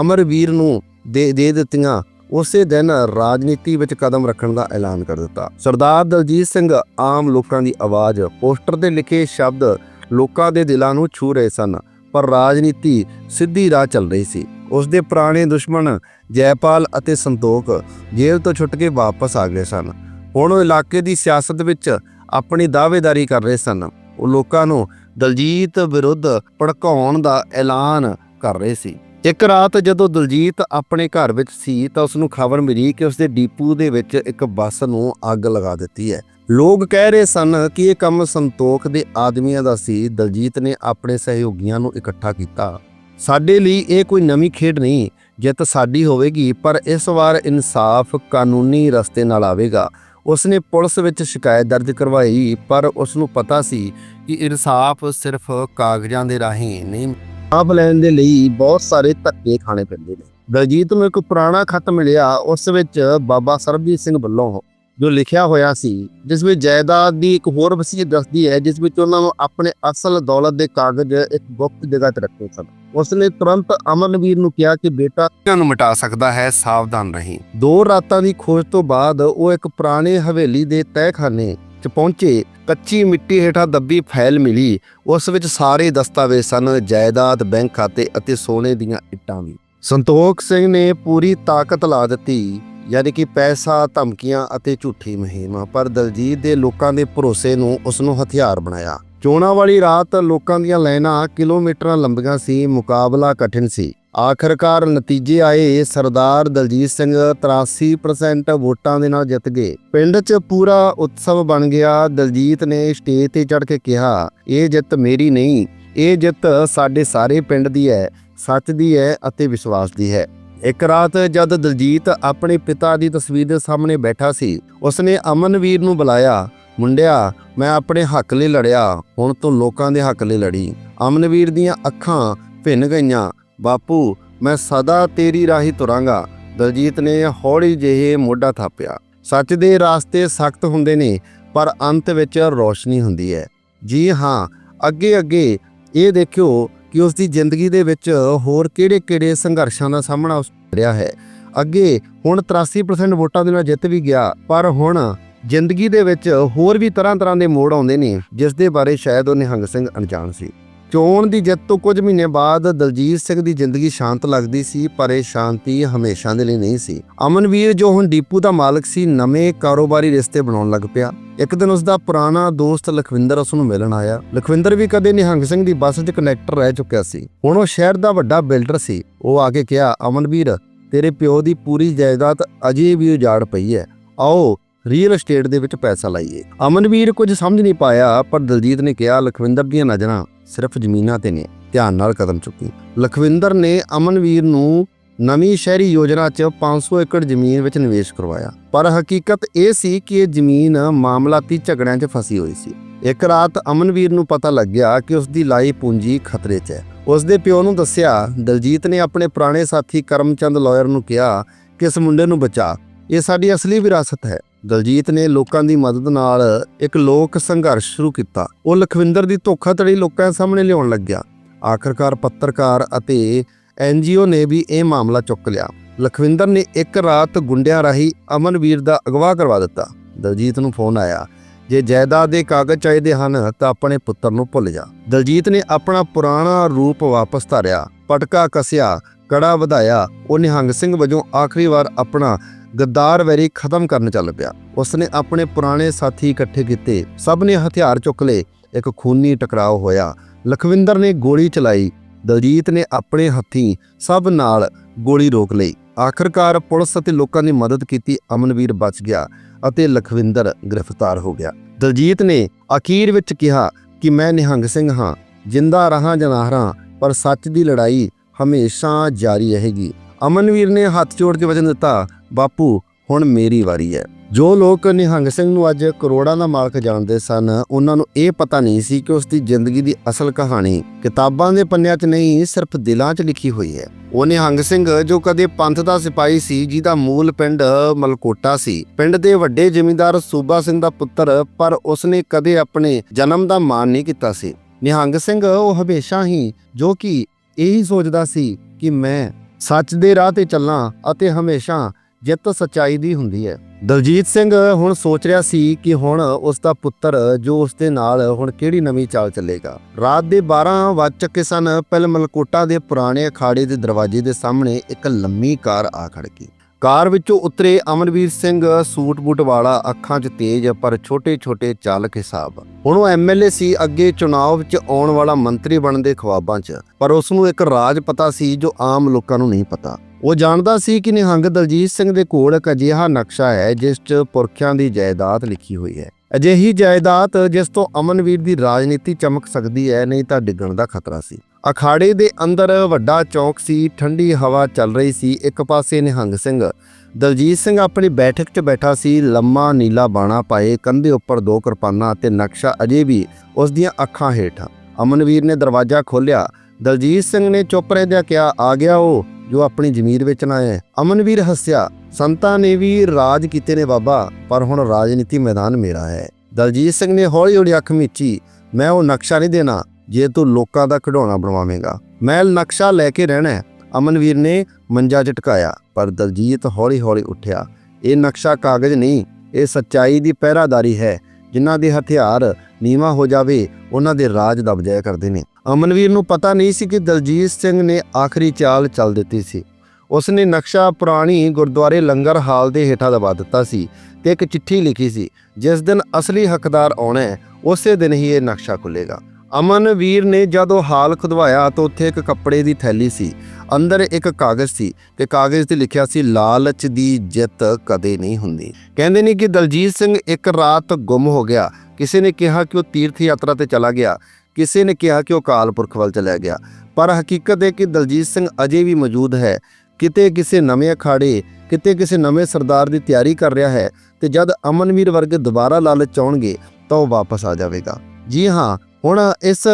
ਅਮਰਵੀਰ ਨੂੰ ਦੇ ਦੇ ਦਿੱਤੀਆਂ, ਉਸੇ ਦਿਨ ਰਾਜਨੀਤੀ ਵਿੱਚ ਕਦਮ ਰੱਖਣ ਦਾ ਐਲਾਨ ਕਰ ਦਿੱਤਾ। ਸਰਦਾਰ ਦਲਜੀਤ ਸਿੰਘ ਆਮ ਲੋਕਾਂ ਦੀ ਆਵਾਜ਼, ਪੋਸਟਰ ਤੇ ਲਿਖੇ ਸ਼ਬਦ ਲੋਕਾਂ ਦੇ ਦਿਲਾਂ ਨੂੰ ਛੂ ਰਹੇ ਸਨ, ਪਰ ਰਾਜਨੀਤੀ ਸਿੱਧੀ ਰਾਹ ਚੱਲ ਰਹੀ ਸੀ। ਉਸ ਦੇ ਪੁਰਾਣੇ ਦੁਸ਼ਮਣ ਜੈਪਾਲ ਅਤੇ ਸੰਤੋਖ ਜੇਲ੍ਹ ਤੋਂ ਛੁੱਟ ਕੇ ਵਾਪਸ ਆ ਗਏ ਸਨ। ਹੁਣ ਉਹ ਇਲਾਕੇ ਦੀ ਸਿਆਸਤ ਵਿੱਚ ਆਪਣੀ ਦਾਅਵੇਦਾਰੀ ਕਰ ਰਹੇ ਸਨ। ਉਹ ਲੋਕਾਂ ਨੂੰ ਦਲਜੀਤ ਵਿਰੁੱਧ ਭੜਕਾਉਣ ਦਾ ਐਲਾਨ ਕਰ ਰਹੇ ਸੀ। ਇੱਕ ਰਾਤ ਜਦੋਂ ਦਲਜੀਤ ਆਪਣੇ ਘਰ ਵਿੱਚ ਸੀ ਤਾਂ ਉਸ ਨੂੰ ਖਬਰ ਮਿਲੀ ਕਿ ਉਸ ਦੇ ਡੀਪੂ ਦੇ ਵਿੱਚ ਇੱਕ ਬੱਸ ਨੂੰ ਅੱਗ ਲਗਾ ਦਿੱਤੀ ਹੈ। ਲੋਕ ਕਹਿ ਰਹੇ ਸਨ ਕਿ ਇਹ ਕੰਮ ਸੰਤੋਖ ਦੇ ਆਦਮੀਆਂ ਦਾ ਸੀ। ਦਲਜੀਤ ਨੇ ਆਪਣੇ ਸਹਿਯੋਗੀਆਂ ਨੂੰ ਇਕੱਠਾ ਕੀਤਾ। ਸਾਡੇ ਲਈ ਇਹ ਕੋਈ ਨਵੀਂ ਖੇਡ ਨਹੀਂ। ਜਿੱਤ ਸਾਡੀ ਹੋਵੇਗੀ, ਪਰ ਇਸ ਵਾਰ ਇਨਸਾਫ ਕਾਨੂੰਨੀ ਰਸਤੇ ਨਾਲ ਆਵੇਗਾ। ਉਸਨੇ ਪੁਲਿਸ ਵਿੱਚ ਸ਼ਿਕਾਇਤ ਦਰਜ ਕਰਵਾਈ, ਪਰ ਉਸ ਨੂੰ ਪਤਾ ਸੀ ਕਿ ਇਨਸਾਫ ਸਿਰਫ ਕਾਗਜ਼ਾਂ ਦੇ ਰਾਹੀਂ ਨਹੀਂ ਆਪ ਲੈਣ ਦੇ ਲਈ ਬਹੁਤ ਸਾਰੇ ਧੱਕੇ ਖਾਣੇ ਪੈਂਦੇ ਨੇ। ਦਲਜੀਤ ਨੂੰ ਇੱਕ ਪੁਰਾਣਾ ਖਤ ਮਿਲਿਆ, ਉਸ ਵਿੱਚ ਬਾਬਾ ਸਰਬਜੀਤ ਸਿੰਘ ਵੱਲੋਂ ਜੋ ਲਿਖਿਆ ਹੋਇਆ ਸੀ ਜਿਸ ਵਿੱਚ ਜਾਇਦਾਦ ਦੀ ਇੱਕ ਹੋਰ ਵਸੀਅਤ ਦੱਸਦੀ ਹੈ ਜਿਸ ਵਿੱਚ ਉਹਨਾਂ ਨੂੰ ਆਪਣੇ ਅਸਲ ਦੌਲਤ ਦੇ ਕਾਗਜ਼ ਇੱਕ ਗੁਪਤ ਜਗ੍ਹਾ ਤੇ ਰੱਖੇ ਸਨ। ਉਸਨੇ ਤੁਰੰਤ ਅਮਨਵੀਰ ਨੂੰ ਕਿਹਾ ਕਿ ਬੇਟਾ ਇਹਨਾਂ ਨੂੰ ਮਿਟਾ ਸਕਦਾ ਹੈ ਸਾਵਧਾਨ ਰਹੀ। ਦੋ ਰਾਤਾਂ ਦੀ ਖੋਜ ਤੋਂ ਬਾਅਦ ਉਹ ਇੱਕ ਪੁਰਾਣੇ ਹਵੇਲੀ ਦੇ ਤਹਿਖਾਨੇ 'ਚ ਪਹੁੰਚੇ। ਕੱਚੀ ਮਿੱਟੀ ਹੇਠਾਂ ਦੱਬੀ ਫਾਈਲ ਮਿਲੀ। ਉਸ ਵਿੱਚ ਸਾਰੇ ਦਸਤਾਵੇਜ਼ ਸਨ ਜਾਇਦਾਦ ਬੈਂਕ ਖਾਤੇ ਅਤੇ ਸੋਨੇ ਦੀਆਂ ਇੱਟਾਂ ਵੀ। ਸੰਤੋਖ ਸਿੰਘ ਨੇ ਪੂਰੀ ਤਾਕਤ ਲਾ ਦਿੱਤੀ। ਯਾਨੀ ਕਿ ਪੈਸਾ, ਧਮਕੀਆਂ ਅਤੇ ਝੂਠੀ ਮੁਹਿੰਮ, ਪਰ ਦਲਜੀਤ ਦੇ ਲੋਕਾਂ ਦੇ ਭਰੋਸੇ ਨੂੰ ਉਸ ਨੂੰ ਹਥਿਆਰ ਬਣਾਇਆ। ਚੋਣਾਂ ਵਾਲੀ ਰਾਤ ਲੋਕਾਂ ਦੀਆਂ ਲਾਈਨਾਂ ਕਿਲੋਮੀਟਰਾਂ ਲੰਬੀਆਂ ਸੀ, ਮੁਕਾਬਲਾ ਕਠਿਨ ਸੀ। ਆਖਰਕਾਰ ਨਤੀਜੇ ਆਏ, ਸਰਦਾਰ ਦਲਜੀਤ ਸਿੰਘ 83% ਵੋਟਾਂ ਦੇ ਨਾਲ ਜਿੱਤ ਗਏ। ਪਿੰਡ 'ਚ ਪੂਰਾ ਉਤਸਵ ਬਣ ਗਿਆ, ਦਲਜੀਤ ਨੇ ਸਟੇਜ ਤੇ ਚੜ੍ਹ ਕੇ ਕਿਹਾ, ਇਹ ਜਿੱਤ ਮੇਰੀ ਨਹੀਂ, ਇਹ ਜਿੱਤ ਸਾਡੇ ਸਾਰੇ ਪਿੰਡ ਦੀ ਹੈ, ਸੱਚ ਦੀ ਹੈ ਅਤੇ ਵਿਸ਼ਵਾਸ ਦੀ ਹੈ। ਇੱਕ ਰਾਤ ਜਦ ਦਲਜੀਤ ਆਪਣੇ ਪਿਤਾ ਦੀ ਤਸਵੀਰ ਦੇ ਸਾਹਮਣੇ ਬੈਠਾ ਸੀ, ਉਸਨੇ ਅਮਨਵੀਰ ਨੂੰ ਬੁਲਾਇਆ, ਮੁੰਡਿਆ, ਮੈਂ ਆਪਣੇ ਹੱਕ ਲਈ ਲੜਿਆ, ਹੁਣ ਤੋਂ ਲੋਕਾਂ ਦੇ ਹੱਕ ਲਈ ਲੜੀ। ਅਮਨਵੀਰ ਦੀਆਂ ਅੱਖਾਂ ਭਿੰਨ ਗਈਆਂ, ਬਾਪੂ, ਮੈਂ ਸਦਾ ਤੇਰੀ ਰਾਹੀ ਤੁਰਾਂਗਾ। ਦਲਜੀਤ ਨੇ ਹੌਲੀ ਜਿਹੇ ਮੋਢਾ ਥਾਪਿਆ। ਸੱਚ ਦੇ ਰਾਸਤੇ ਸਖਤ ਹੁੰਦੇ ਨੇ, ਪਰ ਅੰਤ ਵਿੱਚ ਰੋਸ਼ਨੀ ਹੁੰਦੀ ਹੈ। ਜੀ ਹਾਂ ਅੱਗੇ ਅੱਗੇ ਇਹ ਦੇਖਿਓ ਕਿ ਉਸ ਦੀ ਜ਼ਿੰਦਗੀ ਦੇ ਵਿੱਚ ਹੋਰ ਕਿਹੜੇ-ਕਿਹੜੇ ਸੰਘਰਸ਼ਾਂ ਦਾ ਸਾਹਮਣਾ ਉਸ ਰਿਹਾ ਹੈ। ਅੱਗੇ ਹੁਣ 83% ਵੋਟਾਂ ਦੇ ਨਾਲ ਜਿੱਤ ਵੀ ਗਿਆ, ਪਰ ਹੁਣ ਜ਼ਿੰਦਗੀ ਦੇ ਵਿੱਚ ਹੋਰ ਵੀ ਤਰ੍ਹਾਂ-ਤਰ੍ਹਾਂ ਦੇ ਮੋੜ ਆਉਂਦੇ ਨੇ, ਜਿਸ ਦੇ ਬਾਰੇ ਸ਼ਾਇਦ ਉਹ ਨਿਹੰਗ ਸਿੰਘ ਅਣਜਾਣ ਸੀ। ਚੋਣ ਦੀ ਜਿੱਤ ਤੋਂ ਕੁਝ ਮਹੀਨੇ ਬਾਅਦ ਦਲਜੀਤ ਸਿੰਘ ਦੀ ਜ਼ਿੰਦਗੀ ਸ਼ਾਂਤ ਲੱਗਦੀ ਸੀ, ਪਰ ਇਹ ਸ਼ਾਂਤੀ ਹਮੇਸ਼ਾ ਦੇ ਲਈ ਨਹੀਂ ਸੀ। ਅਮਨਵੀਰ ਜੋ ਹੁਣ ਡੀਪੂ ਦਾ ਮਾਲਕ ਸੀ, ਨਵੇਂ ਕਾਰੋਬਾਰੀ ਰਿਸ਼ਤੇ ਬਣਾਉਣ ਲੱਗ ਪਿਆ। ਇੱਕ ਦਿਨ ਉਸ ਦਾ ਪੁਰਾਣਾ ਦੋਸਤ ਲਖਵਿੰਦਰ ਉਸ ਨੂੰ ਮਿਲਣ ਆਇਆ। ਲਖਵਿੰਦਰ ਵੀ ਕਦੇ ਨਿਹੰਗ ਸਿੰਘ ਦੀ ਬੱਸ 'ਚ ਕਨੈਕਟਰ ਰਹਿ ਚੁੱਕਿਆ ਸੀ। ਹੁਣ ਉਹ ਸ਼ਹਿਰ ਦਾ ਵੱਡਾ ਬਿਲਡਰ ਸੀ। ਉਹ ਆ ਕੇ ਕਿਹਾ, ਅਮਨਵੀਰ, ਤੇਰੇ ਪਿਓ ਦੀ ਪੂਰੀ ਜਾਇਦਾਦ ਅਜੇ ਵੀ ਉਜਾੜ ਪਈ ਹੈ। ਆਓ ਰੀਅਲ ਏਸਟੇਟ ਦੇ ਵਿੱਚ ਪੈਸਾ ਲਾਈਏ। ਅਮਨਵੀਰ ਕੁਝ ਸਮਝ ਨਹੀਂ ਪਾਇਆ, ਪਰ ਦਲਜੀਤ ਨੇ ਕਿਹਾ, ਲਖਵਿੰਦਰ ਦੀਆਂ ਨਜ਼ਰਾਂ ਸਿਰਫ ਜ਼ਮੀਨਾਂ ਤੇ ਨੇ, ਧਿਆਨ ਨਾਲ ਕਦਮ ਚੁੱਕੀ। ਲਖਵਿੰਦਰ ਨੇ ਅਮਨਵੀਰ ਨੂੰ ਨਵੀਂ ਸ਼ਹਿਰੀ ਯੋਜਨਾ 'ਚ 500 ਏਕੜ ਜ਼ਮੀਨ ਵਿੱਚ ਨਿਵੇਸ਼ ਕਰਵਾਇਆ। ਪਰ ਹਕੀਕਤ ਇਹ ਸੀ ਕਿ ਇਹ ਜ਼ਮੀਨ ਮਾਮਲਾਤੀ ਝਗੜਿਆਂ 'ਚ ਫਸੀ ਹੋਈ ਸੀ। ਇੱਕ ਰਾਤ ਅਮਨਵੀਰ ਨੂੰ ਪਤਾ ਲੱਗਿਆ ਕਿ ਉਸ ਦੀ ਲਾਈ ਪੂੰਜੀ ਖਤਰੇ 'ਚ ਹੈ। ਉਸ ਦੇ ਪਿਓ ਨੂੰ ਦੱਸਿਆ, ਦਲਜੀਤ ਨੇ ਆਪਣੇ ਪੁਰਾਣੇ ਸਾਥੀ ਕਰਮਚੰਦ ਲਾਇਰ ਨੂੰ ਕਿਹਾ ਕਿ ਇਸ ਮੁੰਡੇ ਨੂੰ ਬਚਾ। ਇਹ ਸਾਡੀ ਅਸਲੀ ਵਿਰਾਸਤ ਹੈ। ਦਲਜੀਤ ਨੇ ਲੋਕਾਂ ਦੀ ਮਦਦ ਨਾਲ ਇੱਕ ਲੋਕ ਸੰਘਰਸ਼ ਸ਼ੁਰੂ ਕੀਤਾ। ਉਹ ਲਖਵਿੰਦਰ ਦੀ ਧੋਖਾਧੜੀ ਲੋਕਾਂ ਸਾਹਮਣੇ ਲਿਆਉਣ ਲੱਗਿਆ। ਆਖਰਕਾਰ ਪੱਤਰਕਾਰ ਅਤੇ ਐਨਜੀਓ ਨੇ ਵੀ ਇਹ ਮਾਮਲਾ ਚੁੱਕ ਲਿਆ। ਲਖਵਿੰਦਰ ਨੇ ਇੱਕ ਰਾਤ ਗੁੰਡਿਆਂ ਰਾਹੀਂ ਅਮਨਵੀਰ ਦਾ ਅਗਵਾ ਕਰਵਾ ਦਿੱਤਾ। ਦਲਜੀਤ ਨੂੰ ਫੋਨ ਆਇਆ, ਜੇ ਜਾਇਦਾਦ ਦੇ ਕਾਗਜ਼ ਚਾਹੀਦੇ ਹਨ, ਤਾਂ ਆਪਣੇ ਪੁੱਤਰ ਨੂੰ ਭੁੱਲ ਜਾ। ਦਲਜੀਤ ਨੇ ਆਪਣਾ ਪੁਰਾਣਾ ਰੂਪ ਵਾਪਸ ਧਾਰਿਆ, ਪਟਕਾ ਕਸਿਆ, ਕੜਾ ਵਧਾਇਆ। ਉਹ ਨਿਹੰਗ ਸਿੰਘ ਵਜੋਂ ਆਖਰੀ ਵਾਰ ਆਪਣਾ ਗੱਦਾਰ ਵੈਰੀ ਖਤਮ ਕਰਨ ਚੱਲ ਪਿਆ। ਉਸਨੇ ਆਪਣੇ ਪੁਰਾਣੇ ਸਾਥੀ ਇਕੱਠੇ ਕੀਤੇ। ਸਭ ਨੇ ਹਥਿਆਰ ਚੁੱਕ ਲਏ। ਇੱਕ ਖੂਨੀ ਟਕਰਾਅ ਹੋਇਆ। ਲਖਵਿੰਦਰ ਨੇ ਗੋਲੀ ਚਲਾਈ। ਦਲਜੀਤ ਨੇ ਆਪਣੇ ਹੱਥੀਂ ਸਭ ਨਾਲ ਗੋਲੀ ਰੋਕ ਲਈ। ਆਖਰਕਾਰ ਪੁਲਿਸ ਅਤੇ ਲੋਕਾਂ ਦੀ ਮਦਦ ਕੀਤੀ ਅਮਨਵੀਰ ਬਚ ਗਿਆ ਅਤੇ ਲਖਵਿੰਦਰ ਗ੍ਰਿਫਤਾਰ ਹੋ ਗਿਆ। ਦਲਜੀਤ ਨੇ ਅਖੀਰ ਵਿੱਚ ਕਿਹਾ ਕਿ ਮੈਂ ਨਿਹੰਗ ਸਿੰਘ ਹਾਂ। ਜਿੰਦਾ ਰਹਾ ਜਨਾਹਰਾਂ ਪਰ ਸੱਚ ਦੀ ਲੜਾਈ ਹਮੇਸ਼ਾ ਜਾਰੀ ਰਹੇਗੀ। ਅਮਨਵੀਰ ਨੇ ਹੱਥ ਜੋੜ ਕੇ ਵਚਨ ਦਿੱਤਾ ਬਾਪੂ, ਹੁਣ ਮੇਰੀ ਵਾਰੀ ਹੈ। ਜੋ ਲੋਕ ਨਿਹੰਗ ਸਿੰਘ ਨੂੰ ਅੱਜ ਕਰੋੜਾਂ ਦਾ ਮਾਲਕ ਜਾਣਦੇ ਸਨ, ਉਹਨਾਂ ਨੂੰ ਇਹ ਪਤਾ ਨਹੀਂ ਸੀ ਕਿ ਉਸ ਦੀ ਜ਼ਿੰਦਗੀ ਦੀ ਅਸਲ ਕਹਾਣੀ ਕਿਤਾਬਾਂ ਦੇ ਪੰਨਿਆਂ 'ਚ ਨਹੀਂ, ਸਿਰਫ ਦਿਲਾਂ 'ਚ ਲਿਖੀ ਹੋਈ ਹੈ। ਉਹ ਨਿਹੰਗ ਸਿੰਘ, ਜੋ ਕਦੇ ਪੰਥ ਦਾ ਸਿਪਾਹੀ ਸੀ, ਜਿਹਦਾ ਮੂਲ ਪਿੰਡ ਮਲਕੋਟਾ ਸੀ। ਪਿੰਡ ਦੇ ਵੱਡੇ ਜ਼ਿਮੀਂਦਾਰ ਸੂਬਾ ਸਿੰਘ ਦਾ ਪੁੱਤਰ, ਪਰ ਉਸਨੇ ਕਦੇ ਆਪਣੇ ਜਨਮ ਦਾ ਮਾਣ ਨਹੀਂ ਕੀਤਾ ਸੀ। ਨਿਹੰਗ ਸਿੰਘ ਉਹ ਹਮੇਸ਼ਾ ਹੀ, ਜੋ ਕਿ ਇਹੀ ਸੋਚਦਾ ਸੀ ਕਿ ਮੈਂ ਸੱਚ ਦੇ ਰਾਹ ਤੇ ਚੱਲਾਂ ਅਤੇ ਹਮੇਸ਼ਾ ਜਿੱਤ ਸਚਾਈ ਦੀ ਹੁੰਦੀ ਹੈ। ਦਲਜੀਤ ਸਿੰਘ ਹੁਣ ਸੋਚ ਰਿਹਾ ਸੀ ਕਿ ਹੁਣ ਉਸ ਦਾ ਪੁੱਤਰ ਜੋ ਉਸ ਦੇ ਨਾਲ ਹੁਣ ਕਿਹੜੀ ਨਵੀਂ ਚਾਲ ਚੱਲੇਗਾ। ਰਾਤ ਦੇ 12 ਵੱਜ ਚੁੱਕੇ ਸਨ, ਪਹਿਲ ਮਲਕੋਟਾ ਦੇ ਪੁਰਾਣੇ ਅਖਾੜੇ ਦੇ ਦਰਵਾਜ਼ੇ ਦੇ ਸਾਹਮਣੇ ਇੱਕ ਲੰਮੀ ਕਾਰ ਆ ਖੜਕੀ ਕਾਰ ਵਿੱਚੋਂ ਉਤਰੇ ਅਮਨਵੀਰ ਸਿੰਘ, ਸੂਟ ਬੂਟ ਵਾਲਾ, ਅੱਖਾਂ 'ਚ ਤੇਜ਼ ਪਰ ਛੋਟੇ-ਛੋਟੇ ਚਾਲਕ ਹਿਸਾਬ। ਹੁਣ ਉਹ ਐਮਐਲਏ ਸੀ, ਅੱਗੇ ਚੁਣਾਵ ਵਿੱਚ ਆਉਣ ਵਾਲਾ ਮੰਤਰੀ ਬਣਨ ਦੇ ਖਵਾਬਾਂ 'ਚ। ਪਰ ਉਸ ਨੂੰ ਇੱਕ ਰਾਜ ਪਤਾ ਸੀ ਜੋ ਆਮ ਲੋਕਾਂ ਨੂੰ ਨਹੀਂ ਪਤਾ। ਉਹ ਜਾਣਦਾ ਸੀ ਕਿ ਨਿਹੰਗ ਦਲਜੀਤ ਸਿੰਘ ਦੇ ਕੋਲ ਇੱਕ ਅਜਿਹਾ ਨਕਸ਼ਾ ਹੈ, ਜਿਸ 'ਚ ਪੁਰਖਿਆਂ ਦੀ ਜਾਇਦਾਦ ਲਿਖੀ ਹੋਈ ਹੈ। ਅਜਿਹੀ ਜਾਇਦਾਦ ਜਿਸ ਤੋਂ ਅਮਨਵੀਰ ਦੀ ਰਾਜਨੀਤੀ ਚਮਕ ਸਕਦੀ ਹੈ, ਨਹੀਂ ਤਾਂ ਡਿੱਗਣ ਦਾ ਖਤਰਾ ਸੀ। ਅਖਾੜੇ ਦੇ ਅੰਦਰ ਵੱਡਾ ਚੌਕ ਸੀ, ਠੰਡੀ ਹਵਾ ਚੱਲ ਰਹੀ ਸੀ। ਇੱਕ ਪਾਸੇ ਨਿਹੰਗ ਸਿੰਘ, ਦਲਜੀਤ ਸਿੰਘ ਆਪਣੀ ਬੈਠਕ 'ਚ ਬੈਠਾ ਸੀ, ਲੰਮਾ ਨੀਲਾ ਬਾਣਾ ਪਾਏ, ਕੰਧੇ ਉੱਪਰ ਦੋ ਕਿਰਪਾਨਾਂ ਅਤੇ ਨਕਸ਼ਾ ਅਜੇ ਵੀ ਉਸ ਦੀਆਂ ਅੱਖਾਂ ਹੇਠਾਂ। ਅਮਨਵੀਰ ਨੇ ਦਰਵਾਜ਼ਾ ਖੋਲ੍ਹਿਆ। ਦਲਜੀਤ ਸਿੰਘ ਨੇ ਚੁੱਪ ਰਹਿੰਦਿਆਂ ਕਿਹਾ, ਆ ਗਿਆ ਉਹ। ਜੋ ਆਪਣੀ ਜ਼ਮੀਰ ਵੇਚਣਾ ਹੈ ਅਮਨਵੀਰ ਹੱਸਿਆ, ਸੰਤਾਂ ਨੇ ਵੀ ਰਾਜ ਕੀਤੇ ਨੇ ਬਾਬਾ, ਪਰ ਹੁਣ ਰਾਜਨੀਤੀ ਮੈਦਾਨ ਮੇਰਾ ਹੈ। ਦਲਜੀਤ ਸਿੰਘ ਨੇ ਹੌਲੀ ਹੌਲੀ ਅੱਖ ਮੀਚੀ, ਮੈਂ ਉਹ ਨਕਸ਼ਾ ਨਹੀਂ ਦੇਣਾ, ਜੇ ਤੂੰ ਲੋਕਾਂ ਦਾ ਖਿਡੌਣਾ ਬਣਵਾਵੇਂਗਾ। ਮੈਂ ਨਕਸ਼ਾ ਲੈ ਕੇ ਰਹਿਣਾ ਹੈ। ਅਮਨਵੀਰ ਨੇ ਮੰਜਾ ਝਟਕਾਇਆ, ਪਰ ਦਲਜੀਤ ਹੌਲੀ ਹੌਲੀ ਉੱਠਿਆ, ਇਹ ਨਕਸ਼ਾ ਕਾਗਜ਼ ਨਹੀਂ, ਇਹ ਸੱਚਾਈ ਦੀ ਪਹਿਰਾਦਾਰੀ ਹੈ। ਜਿਨ੍ਹਾਂ ਦੇ ਹਥਿਆਰ ਨੀਵਾ ਹੋ ਜਾਵੇ, ਉਹਨਾਂ ਦੇ ਰਾਜ ਦਬ ਜਾਇਆ ਕਰਦੇ ਨੇ ਅਮਨਵੀਰ ਨੂੰ ਪਤਾ ਨਹੀਂ ਸੀ ਕਿ ਦਲਜੀਤ ਸਿੰਘ ਨੇ ਆਖਰੀ ਚਾਲ ਚੱਲ ਦਿੱਤੀ ਸੀ। ਉਸ ਨੇ ਨਕਸ਼ਾ ਪੁਰਾਣੀ ਗੁਰਦੁਆਰੇ ਲੰਗਰ ਹਾਲ ਦੇ ਹੇਠਾਂ ਦਬਾ ਦਿੱਤਾ ਸੀ ਤੇ ਇੱਕ ਚਿੱਠੀ ਲਿਖੀ ਸੀ, ਜਿਸ ਦਿਨ ਅਸਲੀ ਹੱਕਦਾਰ ਆਉਣਾ ਹੈ, ਉਸੇ ਦਿਨ ਹੀ ਇਹ ਨਕਸ਼ਾ ਖੁੱਲੇਗਾ ਅਮਨਵੀਰ ਨੇ ਜਦੋਂ ਹਾਲ ਖੁਦਵਾਇਆ ਤਾਂ ਉੱਥੇ ਇੱਕ ਕੱਪੜੇ ਦੀ ਥੈਲੀ ਸੀ, ਅੰਦਰ ਇੱਕ ਕਾਗਜ਼ ਸੀ ਤੇ ਕਾਗਜ਼ ਤੇ ਲਿਖਿਆ ਸੀ, ਲਾਲਚ ਦੀ ਜਿੱਤ ਕਦੇ ਨਹੀਂ ਹੁੰਦੀ। ਕਹਿੰਦੇ ਨੇ ਕਿ ਦਲਜੀਤ ਸਿੰਘ ਇੱਕ ਰਾਤ ਗੁੰਮ ਹੋ ਗਿਆ। ਕਿਸੇ ਨੇ ਕਿਹਾ ਕਿ ਉਹ ਤੀਰਥ ਯਾਤਰਾ ਤੇ ਚਲਾ ਗਿਆ। ਕਿਸੇ ਨੇ ਕਿਹਾ ਕਿ ਉਹ ਕਾਲਪੁਰਖ ਵੱਲ ਚਲਾ ਗਿਆ। ਪਰ ਹਕੀਕਤ ਹੈ ਕਿ ਦਲਜੀਤ ਸਿੰਘ ਅਜੇ ਵੀ ਮੌਜੂਦ ਹੈ। ਕਿਤੇ ਕਿਸੇ ਨਵੇਂ ਅਖਾੜੇ, ਕਿਤੇ ਕਿਸੇ ਨਵੇਂ ਸਰਦਾਰ ਦੀ ਤਿਆਰੀ ਕਰ ਰਿਹਾ ਹੈ ਤੇ ਜਦ ਅਮਨਵੀਰ ਵਰਗ ਦੁਬਾਰਾ ਲਾਲਚ ਆਉਣਗੇ ਤਾਂ ਉਹ ਵਾਪਸ ਆ ਜਾਵੇਗਾ। ਜੀ ਹਾਂ, ਹੁਣ ਇਸ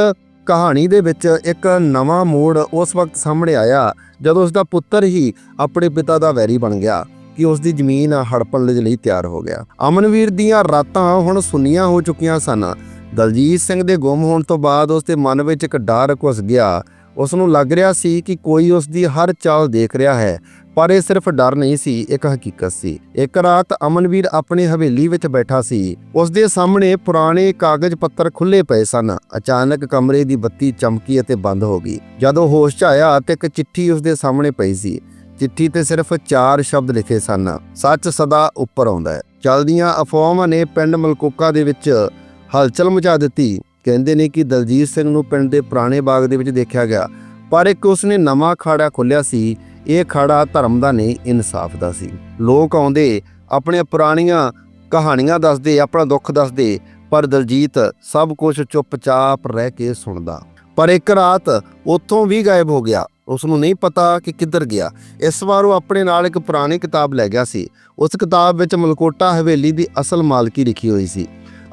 ਕਹਾਣੀ ਦੇ ਵਿੱਚ ਇੱਕ ਨਵਾਂ ਮੋੜ ਉਸ ਵਕਤ ਸਾਹਮਣੇ ਆਇਆ, ਜਦੋਂ ਉਸ ਦਾ ਪੁੱਤਰ ਹੀ ਆਪਣੇ ਪਿਤਾ ਦਾ ਵੈਰੀ ਬਣ ਗਿਆ ਕਿ ਉਸ ਦੀ ਜ਼ਮੀਨ ਹੜਪਣ ਦੇ ਲਈ ਤਿਆਰ ਹੋ ਗਿਆ। ਅਮਨਵੀਰ ਦੀਆਂ ਰਾਤਾਂ ਹੁਣ ਸੁੰਨੀਆਂ ਹੋ ਚੁੱਕੀਆਂ ਸਨ। ਦਲਜੀਤ ਸਿੰਘ ਦੇ ਗੁੰਮ ਹੋਣ ਤੋਂ ਬਾਅਦ ਉਸ ਦੇ ਮਨ ਵਿੱਚ ਇੱਕ ਡਰ ਘੁਸ ਗਿਆ। ਉਸ ਨੂੰ ਲੱਗ ਰਿਹਾ ਸੀ ਕਿ ਕੋਈ ਉਸ ਦੀ ਹਰ ਚਾਲ ਦੇਖ ਰਿਹਾ ਹੈ, ਪਰ ਇਹ ਸਿਰਫ ਡਰ ਨਹੀਂ ਸੀ, ਇੱਕ ਹਕੀਕਤ ਸੀ। ਇੱਕ ਰਾਤ ਅਮਨਵੀਰ ਆਪਣੀ ਹਵੇਲੀ ਵਿੱਚ ਬੈਠਾ ਸੀ। ਉਸ ਦੇ ਸਾਹਮਣੇ ਪੁਰਾਣੇ ਕਾਗਜ਼ ਪੱਤਰ ਖੁੱਲੇ ਪਏ ਸਨ। ਅਚਾਨਕ ਕਮਰੇ ਦੀ ਬੱਤੀ ਚਮਕੀ ਅਤੇ ਬੰਦ ਹੋ ਗਈ। ਜਦੋਂ ਹੋਸ਼ 'ਚ ਆਇਆ ਤੇ ਇੱਕ ਚਿੱਠੀ ਉਸ ਦੇ ਸਾਹਮਣੇ ਪਈ ਸੀ। ਚਿੱਠੀ ਤੇ ਸਿਰਫ ਚਾਰ ਸ਼ਬਦ ਲਿਖੇ ਸਨ। ਸੱਚ ਸਦਾ ਉੱਪਰ ਆਉਂਦਾ ਹੈ। ਚਲਦੀਆਂ ਅਫਵਾਹਾਂ ਨੇ ਪਿੰਡ ਮਲਕੋਕਾ ਦੇ ਵਿੱਚ ਹਲਚਲ ਮਚਾ ਦਿੱਤੀ। ਕਹਿੰਦੇ ਨੇ ਕਿ ਦਲਜੀਤ ਸਿੰਘ ਨੂੰ ਪਿੰਡ ਦੇ ਪੁਰਾਣੇ ਬਾਗ ਦੇ ਵਿੱਚ ਦੇਖਿਆ ਗਿਆ। ਪਰ ਇੱਕ ਉਸਨੇ ਨਵਾਂ ਖਾੜਾ ਖੋਲ੍ਹਿਆ ਸੀ। ਇਹ ਖਾੜਾ ਧਰਮ ਦਾ ਨਹੀਂ, ਇਨਸਾਫ ਦਾ ਸੀ। ਲੋਕ ਆਉਂਦੇ ਆਪਣੀਆਂ ਪੁਰਾਣੀਆਂ ਕਹਾਣੀਆਂ ਦੱਸਦੇ, ਆਪਣਾ ਦੁੱਖ ਦੱਸਦੇ, ਪਰ ਦਲਜੀਤ ਸਭ ਕੁਝ ਚੁੱਪਚਾਪ ਰਹਿ ਕੇ ਸੁਣਦਾ। ਪਰ ਇੱਕ ਰਾਤ ਉੱਥੋਂ ਵੀ ਗਾਇਬ ਹੋ ਗਿਆ। ਉਸ ਨੂੰ ਨਹੀਂ ਪਤਾ ਕਿ ਕਿੱਧਰ ਗਿਆ। ਇਸ ਵਾਰ ਉਹ ਆਪਣੇ ਨਾਲ ਇੱਕ ਪੁਰਾਣੀ ਕਿਤਾਬ ਲੈ ਗਿਆ ਸੀ। ਉਸ ਕਿਤਾਬ ਵਿੱਚ ਮਲਕੋਟਾ ਹਵੇਲੀ ਦੀ ਅਸਲ ਮਾਲਕੀ ਲਿਖੀ ਹੋਈ ਸੀ।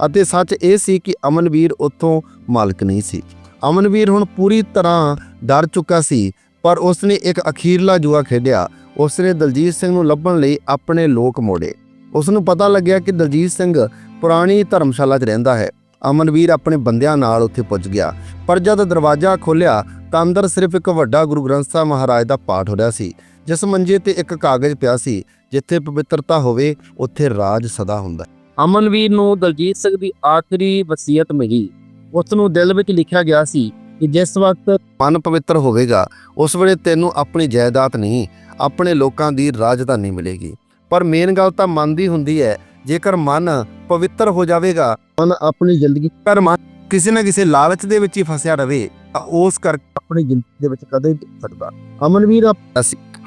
ਅਤੇ ਸੱਚ ਇਹ ਸੀ ਕਿ ਅਮਨਵੀਰ ਉੱਥੋਂ ਮਾਲਕ ਨਹੀਂ ਸੀ। ਅਮਨਵੀਰ ਹੁਣ ਪੂਰੀ ਤਰ੍ਹਾਂ ਡਰ ਚੁੱਕਾ ਸੀ, ਪਰ ਉਸਨੇ ਇੱਕ ਅਖੀਰਲਾ ਜੂਆ ਖੇਡਿਆ। ਉਸਨੇ ਦਲਜੀਤ ਸਿੰਘ ਨੂੰ ਲੱਭਣ ਲਈ ਆਪਣੇ ਲੋਕ ਮੋੜੇ। ਉਸ ਨੂੰ ਪਤਾ ਲੱਗਿਆ ਕਿ ਦਲਜੀਤ ਸਿੰਘ ਪੁਰਾਣੀ ਧਰਮਸ਼ਾਲਾ 'ਚ ਰਹਿੰਦਾ ਹੈ। ਅਮਨਵੀਰ ਆਪਣੇ ਬੰਦਿਆਂ ਨਾਲ ਉੱਥੇ ਪੁੱਜ ਗਿਆ। ਪਰ ਜਦ ਦਰਵਾਜ਼ਾ ਖੋਲ੍ਹਿਆ, ਤਾਂ ਅੰਦਰ ਸਿਰਫ ਇੱਕ ਵੱਡਾ ਗੁਰੂ ਗ੍ਰੰਥ ਸਾਹਿਬ ਮਹਾਰਾਜ ਦਾ ਪਾਠ ਹੋ ਰਿਹਾ ਸੀ, ਜਿਸ ਮੰਜੇ ਤੇ ਇੱਕ ਕਾਗਜ਼ ਪਿਆ ਸੀ, ਜਿੱਥੇ ਪਵਿੱਤਰਤਾ ਹੋਵੇ, ਉੱਥੇ ਰਾਜ ਸਦਾ ਹੁੰਦਾ ਹੈ। ਅਮਨਵੀਰ ਨੂੰ ਦਲਜੀਤ ਸਿੰਘ ਦੀ ਆਖਰੀ ਵਸੀਅਤ ਮਿਲੀ। ਉਸ ਨੂੰ ਦਿਲ ਵਿੱਚ ਲਿਖਿਆ ਗਿਆ ਸੀ ਕਿ ਜਿਸ ਵਕਤ ਮਨ ਪਵਿੱਤਰ ਹੋਵੇਗਾ ਉਸ ਵੇਲੇ ਤੈਨੂੰ ਆਪਣੀ ਜਾਇਦਾਦ ਨਹੀਂ ਆਪਣੇ ਲੋਕਾਂ ਦੀ ਰਾਜਧਾਨੀ ਮਿਲੇਗੀ। ਪਰ ਮੇਨ ਗੱਲ ਤਾਂ ਮਨ ਦੀ ਹੁੰਦੀ ਹੈ ਜੇਕਰ ਮਨ ਪਵਿੱਤਰ ਹੋ ਜਾਵੇਗਾ ਮਨ ਆਪਣੀ ਜ਼ਿੰਦਗੀ ਪਰ ਮਨ ਕਿਸੇ ਨਾ ਕਿਸੇ ਲਾਲਚ ਦੇ ਵਿੱਚ ਹੀ ਫਸਿਆ ਰਵੇ ਤਾਂ ਉਸ ਕਰਕੇ ਆਪਣੀ ਜ਼ਿੰਦਗੀ ਦੇ ਵਿੱਚ ਕਦੇ ਨਹੀਂ ਸਕਦਾ ਅਮਨਵੀਰ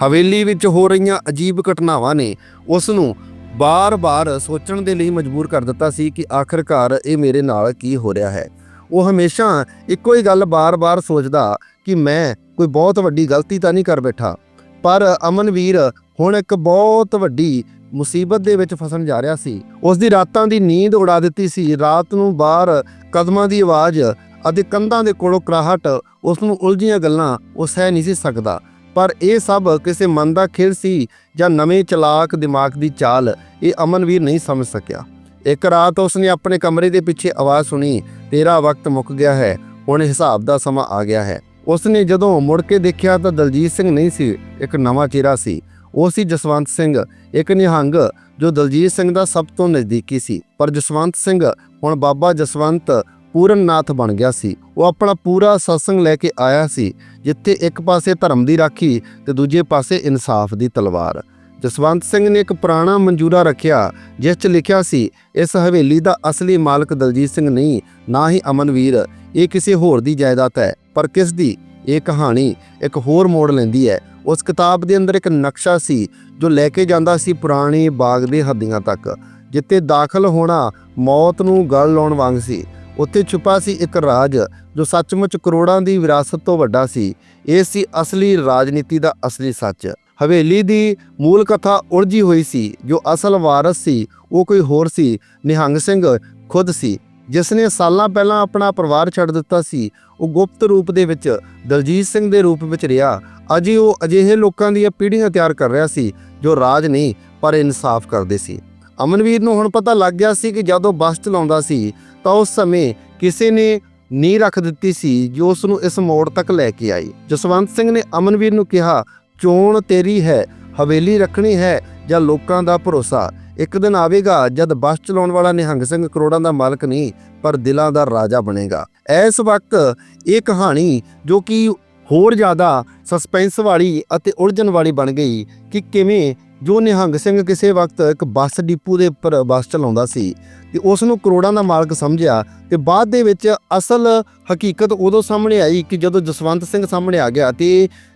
ਹਵੇਲੀ ਵਿੱਚ ਹੋ ਰਹੀਆਂ ਅਜੀਬ ਘਟਨਾਵਾਂ ਨੇ ਉਸ ਨੂੰ ਬਾਰ-ਬਾਰ ਸੋਚਣ ਦੇ ਲਈ ਮਜਬੂਰ ਕਰ ਦਿੱਤਾ ਸੀ ਕਿ ਆਖਰਕਾਰ ਇਹ ਮੇਰੇ ਨਾਲ ਕੀ ਹੋ ਰਿਹਾ ਹੈ। ਉਹ ਹਮੇਸ਼ਾ ਇੱਕੋ ਹੀ ਗੱਲ ਬਾਰ-ਬਾਰ ਸੋਚਦਾ ਕਿ ਮੈਂ ਕੋਈ ਬਹੁਤ ਵੱਡੀ ਗਲਤੀ ਤਾਂ ਨਹੀਂ ਕਰ ਬੈਠਾ। ਪਰ ਅਮਨਵੀਰ ਹੁਣ ਇੱਕ ਬਹੁਤ ਵੱਡੀ ਮੁਸੀਬਤ ਦੇ ਵਿੱਚ ਫਸਣ ਜਾ ਰਿਹਾ ਸੀ। ਉਸ ਦੀ ਰਾਤਾਂ ਦੀ ਨੀਂਦ ਉਡਾ ਦਿੱਤੀ ਸੀ। ਰਾਤ ਨੂੰ ਬਾਹਰ ਕਦਮਾਂ ਦੀ ਆਵਾਜ਼ ਅਤੇ ਕੰਧਾਂ ਦੇ ਕੋਲੋਂ ਕਰਾਹਟ ਉਸ ਨੂੰ ਉਲਝੀਆਂ ਗੱਲਾਂ ਉਹ ਸਹਿ ਨਹੀਂ ਸੀ ਸਕਦਾ। ਪਰ ਇਹ ਸਭ ਕਿਸੇ ਮਨ ਦਾ ਖੇਡ ਸੀ ਜਾਂ ਨਵੇਂ ਚਲਾਕ ਦਿਮਾਗ ਦੀ ਚਾਲ, ਇਹ ਅਮਨਵੀਰ ਨਹੀਂ ਸਮਝ ਸਕਿਆ। ਇੱਕ ਰਾਤ ਉਸਨੇ ਆਪਣੇ ਕਮਰੇ ਦੇ ਪਿੱਛੇ ਆਵਾਜ਼ ਸੁਣੀ, ਤੇਰਾ ਵਕਤ ਮੁੱਕ ਗਿਆ ਹੈ, ਹੁਣ ਹਿਸਾਬ ਦਾ ਸਮਾਂ ਆ ਗਿਆ ਹੈ। ਉਸਨੇ ਜਦੋਂ ਮੁੜ ਕੇ ਦੇਖਿਆ ਤਾਂ ਦਲਜੀਤ ਸਿੰਘ ਨਹੀਂ ਸੀ, ਇੱਕ ਨਵਾਂ ਚਿਹਰਾ ਸੀ। ਉਹ ਸੀ ਜਸਵੰਤ ਸਿੰਘ, ਇੱਕ ਨਿਹੰਗ, ਜੋ ਦਲਜੀਤ ਸਿੰਘ ਦਾ ਸਭ ਤੋਂ ਨਜ਼ਦੀਕੀ ਸੀ। ਪਰ ਜਸਵੰਤ ਸਿੰਘ, ਹੁਣ ਬਾਬਾ ਜਸਵੰਤ ਪੂਰਨ ਨਾਥ ਬਣ ਗਿਆ ਸੀ। ਉਹ ਆਪਣਾ ਪੂਰਾ ਸਤਸੰਗ ਲੈ ਕੇ ਆਇਆ ਸੀ, ਜਿੱਥੇ ਇੱਕ ਪਾਸੇ ਧਰਮ ਦੀ ਰਾਖੀ ਤੇ ਦੂਜੇ ਪਾਸੇ ਇਨਸਾਫ ਦੀ ਤਲਵਾਰ। ਜਸਵੰਤ ਸਿੰਘ ਨੇ ਇੱਕ ਪੁਰਾਣਾ ਮਨਜੂਰਾ ਰੱਖਿਆ, ਜਿਸ 'ਚ ਲਿਖਿਆ ਸੀ, ਇਸ ਹਵੇਲੀ ਦਾ ਅਸਲੀ ਮਾਲਕ ਦਲਜੀਤ ਸਿੰਘ ਨਹੀਂ, ਨਾ ਹੀ ਅਮਨਵੀਰ। ਇਹ ਕਿਸੇ ਹੋਰ ਦੀ ਜਾਇਦਾਦ ਹੈ, ਪਰ ਕਿਸ ਦੀ? ਇਹ ਕਹਾਣੀ ਇੱਕ ਹੋਰ ਮੋੜ ਲੈਂਦੀ ਹੈ। ਉਸ ਕਿਤਾਬ ਦੇ ਅੰਦਰ ਇੱਕ ਨਕਸ਼ਾ ਸੀ, ਜੋ ਲੈ ਕੇ ਜਾਂਦਾ ਸੀ ਪੁਰਾਣੇ ਬਾਗ ਦੇ ਹੱਦੀਆਂ ਤੱਕ, ਜਿੱਥੇ ਦਾਖਲ ਹੋਣਾ ਮੌਤ ਨੂੰ ਗਲ ਲਾਉਣ ਵਾਂਗ ਸੀ। ਉੱਥੇ ਛੁਪਾ ਸੀ ਇੱਕ ਰਾਜ ਜੋ ਸੱਚਮੁੱਚ ਕਰੋੜਾਂ ਦੀ ਵਿਰਾਸਤ ਤੋਂ ਵੱਡਾ ਸੀ। ਇਹ ਸੀ ਅਸਲੀ ਰਾਜਨੀਤੀ ਦਾ ਅਸਲੀ ਸੱਚ। ਹਵੇਲੀ ਦੀ ਮੂਲ ਕਥਾ ਉਲਝੀ ਹੋਈ ਸੀ। ਜੋ ਅਸਲ ਵਾਰਸ ਸੀ, ਉਹ ਕੋਈ ਹੋਰ ਸੀ, ਨਿਹੰਗ ਸਿੰਘ ਖੁਦ ਸੀ। ਜਿਸ ਨੇ ਸਾਲਾਂ ਪਹਿਲਾਂ ਆਪਣਾ ਪਰਿਵਾਰ ਛੱਡ ਦਿੱਤਾ ਸੀ, ਉਹ ਗੁਪਤ ਰੂਪ ਦੇ ਵਿੱਚ ਦਲਜੀਤ ਸਿੰਘ ਦੇ ਰੂਪ ਵਿੱਚ ਰਿਹਾ। ਅਜੇ ਉਹ ਅਜਿਹੇ ਲੋਕਾਂ ਦੀਆਂ ਪੀੜ੍ਹੀਆਂ ਤਿਆਰ ਕਰ ਰਿਹਾ ਸੀ, ਜੋ ਰਾਜ ਨਹੀਂ, ਪਰ ਇਨਸਾਫ ਕਰਦੇ ਸੀ। ਅਮਨਵੀਰ ਨੂੰ ਹੁਣ ਪਤਾ ਲੱਗ ਗਿਆ ਸੀ ਕਿ ਜਦੋਂ ਬੱਸ ਚਲਾਉਂਦਾ ਸੀ ਤਾਂ ਉਸ ਸਮੇਂ ਕਿਸੇ ਨੇ ਨੀਂਹ ਰੱਖ ਦਿੱਤੀ ਸੀ ਜੋ ਉਸ ਨੂੰ ਇਸ ਮੋੜ ਤੱਕ ਲੈ ਕੇ ਆਈ। ਜਸਵੰਤ ਸਿੰਘ ਨੇ ਅਮਨਵੀਰ ਨੂੰ ਕਿਹਾ, ਚੋਣ ਤੇਰੀ ਹੈ, ਹਵੇਲੀ ਰੱਖਣੀ ਹੈ ਜਾਂ ਲੋਕਾਂ ਦਾ ਭਰੋਸਾ? ਇੱਕ ਦਿਨ ਆਵੇਗਾ ਜਦ ਬੱਸ ਚਲਾਉਣ ਵਾਲਾ ਨਿਹੰਗ ਸਿੰਘ ਕਰੋੜਾਂ ਦਾ ਮਾਲਕ ਨਹੀਂ, ਪਰ ਦਿਲਾਂ ਦਾ ਰਾਜਾ ਬਣੇਗਾ। ਇਸ ਵਕਤ ਇਹ ਕਹਾਣੀ ਜੋ ਕਿ ਹੋਰ ਜ਼ਿਆਦਾ ਸਸਪੈਂਸ ਵਾਲੀ ਅਤੇ ਉਲਝਣ ਵਾਲੀ ਬਣ ਗਈ ਕਿ ਕਿਵੇਂ ਜੋ ਨਿਹੰਗ ਸਿੰਘ ਕਿਸੇ ਵਕਤ ਇੱਕ ਬੱਸ ਡਿਪੂ ਦੇ ਉੱਪਰ ਬੱਸ ਚਲਾਉਂਦਾ ਸੀ ਤੇ ਉਸ ਨੂੰ ਕਰੋੜਾਂ ਦਾ ਮਾਲਕ ਸਮਝਿਆ ਤੇ ਬਾਅਦ ਦੇ ਵਿੱਚ ਅਸਲ ਹਕੀਕਤ ਉਦੋਂ ਸਾਹਮਣੇ ਆਈ ਕਿ ਜਦੋਂ ਜਸਵੰਤ ਸਿੰਘ ਸਾਹਮਣੇ ਆ ਗਿਆ ਤੇ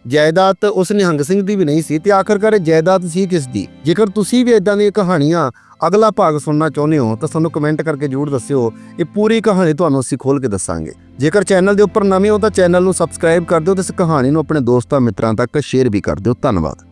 ਜਾਇਦਾਦ ਉਸ ਨਿਹੰਗ ਸਿੰਘ ਦੀ ਵੀ ਨਹੀਂ ਸੀ ਤੇ ਆਖਰਕਾਰ ਇਹ ਜਾਇਦਾਦ ਸੀ ਕਿਸ ਦੀ? ਜੇਕਰ ਤੁਸੀਂ ਵੀ ਇਦਾਂ ਦੀਆਂ ਕਹਾਣੀਆਂ ਅਗਲਾ ਭਾਗ ਸੁਣਨਾ ਚਾਹੁੰਦੇ ਹੋ ਤਾਂ ਸਾਨੂੰ ਕਮੈਂਟ ਕਰਕੇ ਜਰੂਰ ਦੱਸਿਓ, ਇਹ ਪੂਰੀ ਕਹਾਣੀ ਤੁਹਾਨੂੰ ਅਸੀਂ ਖੋਲ ਕੇ ਦੱਸਾਂਗੇ। ਜੇਕਰ ਚੈਨਲ ਦੇ ਉੱਪਰ ਨਵੇਂ ਹੋ ਤਾਂ ਚੈਨਲ ਨੂੰ ਸਬਸਕ੍ਰਾਈਬ ਕਰ ਦਿਓ ਤੇ ਇਸ ਕਹਾਣੀ ਨੂੰ ਆਪਣੇ ਦੋਸਤਾਂ ਮਿੱਤਰਾਂ ਤੱਕ ਸ਼ੇਅਰ ਵੀ ਕਰ ਦਿਓ। ਧੰਨਵਾਦ।